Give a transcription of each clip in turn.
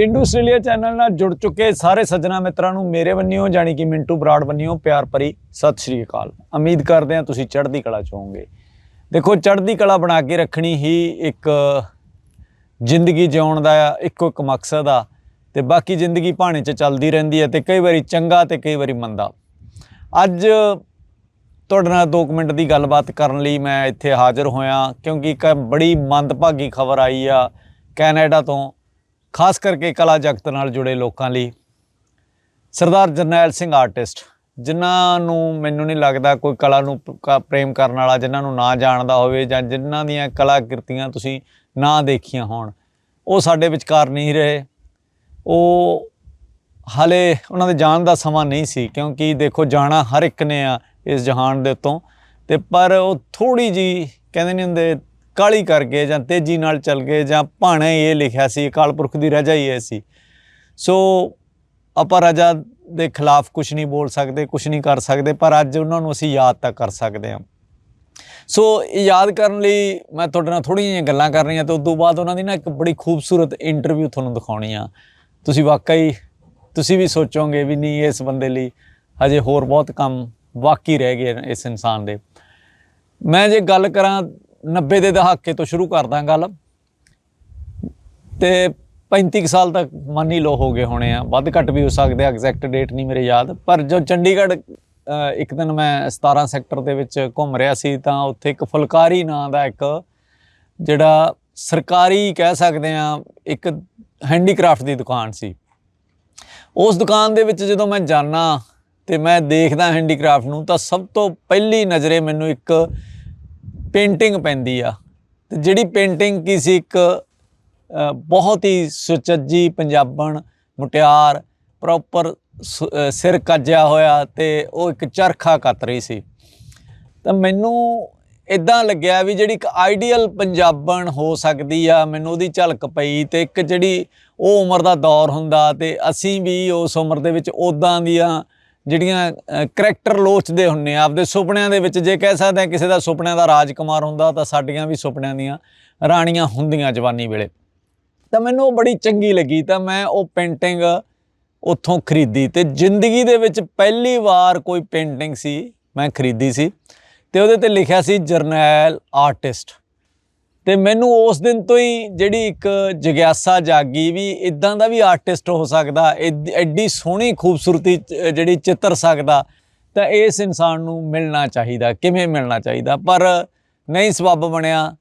ਪੇਂਡੂ Australia channel ਨਾਲ ਜੁੜ ਚੁੱਕੇ ਸਾਰੇ ਸੱਜਣਾ ਮਿੱਤਰਾਂ ਨੂੰ ਮੇਰੇ ਵੱਲੋਂ, ਜਾਣੀ ਕਿ ਮਿੰਟੂ ਬਰਾੜ ਵੱਲੋਂ ਪਿਆਰ ਭਰੀ ਸਤਿ ਸ਼੍ਰੀ ਅਕਾਲ। ਉਮੀਦ ਕਰਦੇ ਹਾਂ ਤੁਸੀਂ ਚੜ੍ਹਦੀ ਕਲਾ ਚ ਹੋਵੋਗੇ। ਦੇਖੋ, ਚੜ੍ਹਦੀ ਕਲਾ ਬਣਾ ਕੇ ਰੱਖਣੀ ਹੀ ਇੱਕ ਜ਼ਿੰਦਗੀ ਜਿਉਣ ਦਾ ਇੱਕੋ ਇੱਕ ਮਕਸਦ ਆ ਤੇ ਬਾਕੀ ਜ਼ਿੰਦਗੀ ਭਾਣੇ 'ਚ ਚੱਲਦੀ ਰਹਿੰਦੀ ਹੈ ਤੇ ਕਈ ਵਾਰੀ ਚੰਗਾ ਤੇ ਕਈ ਵਾਰੀ ਮੰਦਾ। ਅੱਜ ਤੁਹਾਡੇ ਨਾਲ 2 ਮਿੰਟ ਦੀ ਗੱਲਬਾਤ ਕਰਨ ਲਈ ਮੈਂ ਇੱਥੇ ਹਾਜ਼ਰ ਹੋਇਆ ਕਿਉਂਕਿ ਇੱਕ ਬੜੀ ਮੰਦਭਾਗੀ ਖਬਰ ਆਈ ਆ ਕੈਨੇਡਾ ਤੋਂ। ਖਾਸ ਕਰਕੇ ਕਲਾ ਜਗਤ ਨਾਲ ਜੁੜੇ ਲੋਕਾਂ ਲਈ। ਸਰਦਾਰ ਜਰਨੈਲ ਸਿੰਘ ਆਰਟਿਸਟ, ਜਿਨ੍ਹਾਂ ਨੂੰ ਮੈਨੂੰ ਨਹੀਂ ਲੱਗਦਾ ਕੋਈ ਕਲਾ ਨੂੰ ਕ- ਪ੍ਰੇਮ ਕਰਨ ਵਾਲਾ, ਜਿਨ੍ਹਾਂ ਨੂੰ ਨਾ ਜਾਣਦਾ ਹੋਵੇ ਜਾਂ ਜਿਨ੍ਹਾਂ ਦੀਆਂ ਕਲਾ ਕਿਰਤੀਆਂ ਤੁਸੀਂ ਨਾ ਦੇਖੀਆਂ ਹੋਣ, ਉਹ ਸਾਡੇ ਵਿਚਕਾਰ ਨਹੀਂ ਰਹੇ। ਉਹ ਹਲੇ ਉਹਨਾਂ ਦੇ ਜਾਣ ਦਾ ਸਮਾਂ ਨਹੀਂ ਸੀ, ਕਿਉਂਕਿ ਦੇਖੋ ਜਾਣਾ ਹਰ ਇੱਕ ਨੇ ਆ ਇਸ ਜਹਾਨ ਦੇ ਉੱਤੋਂ। ਤੇ ਪਰ ਉਹ ਥੋੜੀ ਜੀ ਕਹਿੰਦੇ ਨਹੀਂ ਹੁੰਦੇ ਕਾਲੀ ਕਰ ਗਏ ਜਾਂ ਤੇਜ਼ੀ ਨਾਲ ਚੱਲ ਗਏ ਜਾਂ ਭਾਣੇ ਇਹ ਲਿਖਿਆ ਸੀ, ਅਕਾਲ ਪੁਰਖ ਦੀ ਰਜਾ ਹੀ ਇਹ ਸੀ। ਸੋ ਆਪਾਂ ਰਜਾ ਦੇ ਖਿਲਾਫ ਕੁਝ ਨਹੀਂ ਬੋਲ ਸਕਦੇ ਕੁਝ ਨਹੀਂ ਕਰ ਸਕਦੇ, ਪਰ ਅੱਜ ਉਹਨਾਂ ਨੂੰ ਅਸੀਂ ਯਾਦ ਤਾਂ ਕਰ ਸਕਦੇ ਹਾਂ। ਸੋ ਯਾਦ ਕਰਨ ਲਈ ਮੈਂ ਤੁਹਾਡੇ ਨਾਲ ਥੋੜ੍ਹੀਆਂ ਜਿਹੀਆਂ ਗੱਲਾਂ ਕਰ ਰਹੀਆਂ ਤੇ ਉਸ ਤੋਂ ਬਾਅਦ ਉਹਨਾਂ ਦੀ ਨਾ ਇੱਕ ਬੜੀ ਖੂਬਸੂਰਤ ਇੰਟਰਵਿਊ ਤੁਹਾਨੂੰ ਦਿਖਾਉਣੀ ਆ। ਤੁਸੀਂ ਵਾਕਈ, ਤੁਸੀਂ ਵੀ ਸੋਚੋਗੇ ਵੀ ਨਹੀਂ ਇਸ ਬੰਦੇ ਲਈ ਹਜੇ ਹੋਰ ਬਹੁਤ ਕੰਮ ਬਾਕੀ ਰਹਿ ਗਏ ਇਸ ਇਨਸਾਨ ਦੇ। ਮੈਂ ਜੇ ਗੱਲ ਕਰਾਂ 90 ਦੇ ਦਹਾਕੇ ਤੋਂ ਸ਼ੁਰੂ ਕਰਦਾ ਗੱਲ। ਤੇ 35 ਕੁ ਸਾਲ ਤੱਕ ਮੰਨ ਹੀ ਲੋ ਹੋ ਗਏ ਹੋਣੇ ਆ। ਵੱਧ ਘੱਟ ਵੀ ਹੋ ਸਕਦੇ ਆ ਐਗਜ਼ੈਕਟ ਡੇਟ ਨਹੀਂ ਮੇਰੇ ਯਾਦ। ਪਰ ਜੋ ਚੰਡੀਗੜ੍ਹ ਇੱਕ ਦਿਨ ਮੈਂ 17 ਸੈਕਟਰ ਦੇ ਵਿੱਚ ਘੁੰਮ ਰਿਹਾ ਸੀ, ਤਾਂ ਉੱਥੇ ਇੱਕ ਫੁਲਕਾਰੀ ਨਾਂ ਦਾ ਇੱਕ, ਜਿਹੜਾ ਸਰਕਾਰੀ ਕਹਿ ਸਕਦੇ ਆ, ਇੱਕ ਹੈਂਡੀਕ੍ਰਾਫਟ ਦੀ ਦੁਕਾਨ ਸੀ। ਉਸ ਦੁਕਾਨ ਦੇ ਵਿੱਚ ਜਦੋਂ ਮੈਂ ਜਾਣਾ ਤੇ ਮੈਂ ਦੇਖਦਾ ਹੈਂਡੀਕ੍ਰਾਫਟ ਨੂੰ, ਤਾਂ ਸਭ ਤੋਂ ਪਹਿਲੀ ਨਜ਼ਰੇ ਮੈਨੂੰ ਇੱਕ ਪੇਂਟਿੰਗ ਪੈਂਦੀ ਆ। ਤੇ ਜਿਹੜੀ ਪੇਂਟਿੰਗ ਕੀ ਸੀ ਇੱਕ ਬਹੁਤ ਹੀ ਸੁਚੱਜੀ, ਪੰਜਾਬਣ, ਮੁਟਿਆਰ, ਪ੍ਰੋਪਰ ਸਿਰ ਕੱਜਿਆ ਹੋਇਆ ਤੇ ਉਹ ਇੱਕ ਚਰਖਾ ਕੱਤ ਰਹੀ ਸੀ। ਤਾਂ ਮੈਨੂੰ ਇਦਾਂ ਲੱਗਿਆ ਵੀ ਜਿਹੜੀ ਇੱਕ ਆਈਡੀਅਲ ਪੰਜਾਬਣ ਹੋ ਸਕਦੀ ਆ, ਮੈਨੂੰ ਉਹਦੀ ਝਲਕ ਪਈ ਤੇ ਇੱਕ ਜਿਹੜੀ ਉਹ ਉਮਰ ਦਾ ਦੌਰ ਹੁੰਦਾ ਤੇ ਅਸੀਂ ਵੀ ਉਸ ਉਮਰ ਦੇ ਵਿੱਚ ਉਦਾਂ ਦੀਆਂ ਜਿਹੜੀਆਂ ਕਰੈਕਟਰ ਲੋਚਦੇ ਹੁੰਨੇ ਆ, ਆਪਦੇ ਸੁਪਨਿਆਂ ਦੇ ਵਿੱਚ ਜੇ ਕਹਿ ਸਕਦੇ ਆ ਕਿਸੇ ਦਾ ਸੁਪਨਿਆਂ ਦਾ ਰਾਜਕੁਮਾਰ ਹੁੰਦਾ ਤਾਂ ਸਾਡੀਆਂ ਵੀ ਸੁਪਨਿਆਂ ਦੀਆਂ ਰਾਣੀਆਂ ਹੁੰਦੀਆਂ ਜਵਾਨੀ ਵੇਲੇ। ਤਾਂ ਮੈਨੂੰ ਉਹ ਬੜੀ ਚੰਗੀ ਲੱਗੀ, ਤਾਂ ਮੈਂ ਉਹ ਪੇਂਟਿੰਗ ਉੱਥੋਂ ਖਰੀਦੀ ਤੇ ਜ਼ਿੰਦਗੀ ਦੇ ਵਿੱਚ ਪਹਿਲੀ ਵਾਰ ਕੋਈ ਪੇਂਟਿੰਗ ਸੀ, ਮੈਂ ਖਰੀਦੀ ਸੀ ਤੇ ਉਹਦੇ ਤੇ ਲਿਖਿਆ ਸੀ ਜਰਨੈਲ ਆਰਟਿਸਟ। ਤੇ ਮੈਨੂੰ ਉਸ ਦਿਨ ਤੋਂ ਹੀ ਜਿਹੜੀ ਇੱਕ ਜਗਿਆਸਾ ਜਾਗੀ ਵੀ ਇਦਾਂ ਦਾ ਵੀ ਆਰਟਿਸਟ ਹੋ ਸਕਦਾ ਐਡ- ਐਡੀ ਸੋਹਣੀ ਖੂਬਸੂਰਤੀ ਜਿਹੜੀ ਚਿੱਤਰ ਸਕਦਾ, ਤਾਂ ਇਸ ਇਨਸਾਨ ਨੂੰ ਮਿਲਣਾ ਚਾਹੀਦਾ, ਕਿਵੇਂ ਮਿਲਣਾ ਚਾਹੀਦਾ? ਪਰ ਨਹੀਂ ਸਬੱਬ ਬਣਿਆ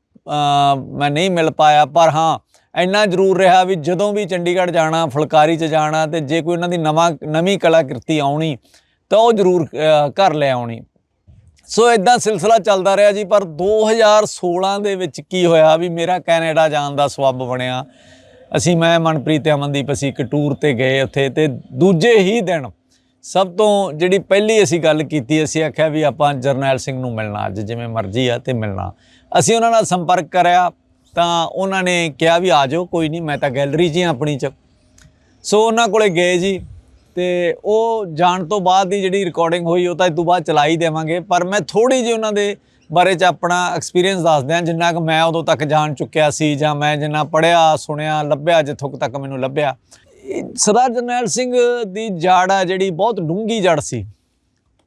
ਮੈਂ ਨਹੀਂ ਮਿਲ ਪਾਇਆ, ਪਰ ਹਾਂ, ਇੰਨਾ ਜ਼ਰੂਰ ਰਿਹਾ ਵੀ ਜਦੋਂ ਵੀ ਚੰਡੀਗੜ੍ਹ ਜਾਣਾ, ਫੁਲਕਾਰੀ 'ਚ ਜਾਣਾ, ਤੇ ਜੇ ਕੋਈ ਉਹਨਾਂ ਦੀ ਨਵਾਂ, ਨਵੀਂ ਕਲਾਕ੍ਰਿਤੀ ਆਉਣੀ, ਤਾਂ ਉਹ ਜ਼ਰੂਰ ਘਰ ਲੈ ਆਉਣੀ। ਸੋ ਇਦਾਂ ਸਿਲਸਿਲਾ ਚੱਲਦਾ ਰਿਹਾ ਜੀ, ਪਰ 2016 ਦੇ ਵਿੱਚ ਕੀ ਹੋਇਆ ਵੀ ਮੇਰਾ ਕੈਨੇਡਾ ਜਾਣ ਦਾ ਸਬੱਬ ਬਣਿਆ। ਅਸੀਂ, ਮੈਂ, ਮਨਪ੍ਰੀਤ ਤੇ ਅਮਨਦੀਪ ਅਸੀਂ ਇੱਕ ਟੂਰ ਤੇ ਗਏ ਉੱਥੇ ਤੇ ਦੂਜੇ ਹੀ ਦਿਨ ਸਭ ਤੋਂ ਜਿਹੜੀ ਪਹਿਲੀ ਅਸੀਂ ਗੱਲ ਕੀਤੀ, ਅਸੀਂ ਆਖਿਆ ਵੀ ਆਪਾਂ ਜਰਨੈਲ ਸਿੰਘ ਨੂੰ ਮਿਲਣਾ ਅੱਜ, ਜਿਵੇਂ ਮਰਜ਼ੀ ਆ ਤੇ ਮਿਲਣਾ। ਅਸੀਂ ਉਹਨਾਂ ਨਾਲ ਸੰਪਰਕ ਕਰਿਆ ਤਾਂ ਉਹਨਾਂ ਨੇ ਕਿਹਾ ਵੀ ਆ ਜਾਓ, ਕੋਈ ਨਹੀਂ, ਮੈਂ ਤਾਂ ਗੈਲਰੀ 'ਚ ਹੀ ਹਾਂ ਆਪਣੀ 'ਚ। ਸੋ ਉਹਨਾਂ ਕੋਲੇ ਗਏ ਜੀ। ਤੇ ਉਹ ਜਾਣ ਤੋਂ ਬਾਅਦ ਦੀ ਜਿਹੜੀ ਰਿਕਾਰਡਿੰਗ ਹੋਈ, ਉਹ ਤਾਂ ਇਸ ਤੋਂ ਬਾਅਦ ਚਲਾਈ ਦੇਵਾਂਗੇ। ਪਰ ਮੈਂ ਥੋੜੀ ਜਿਹੀ ਉਹਨਾਂ ਦੇ ਬਾਰੇ ਚ ਆਪਣਾ ਐਕਸਪੀਰੀਅੰਸ ਦੱਸ ਦਿਆਂ, ਜਿੰਨਾ ਕਿ ਮੈਂ ਉਦੋਂ ਤੱਕ ਜਾਣ ਚੁੱਕਿਆ ਸੀ ਜਾਂ ਮੈਂ ਜਿੰਨਾ ਪੜਿਆ ਸੁਣਿਆ, ਲੱਭਿਆ, ਜਿੱਥੋਂ ਕੁ ਤੱਕ ਮੈਨੂੰ ਲੱਭਿਆ। ਸਰਦਾਰ ਜਰਨੈਲ ਸਿੰਘ ਦੀ ਜੜ ਆ ਜਿਹੜੀ ਬਹੁਤ ਡੂੰਗੀ ਜੜ ਸੀ।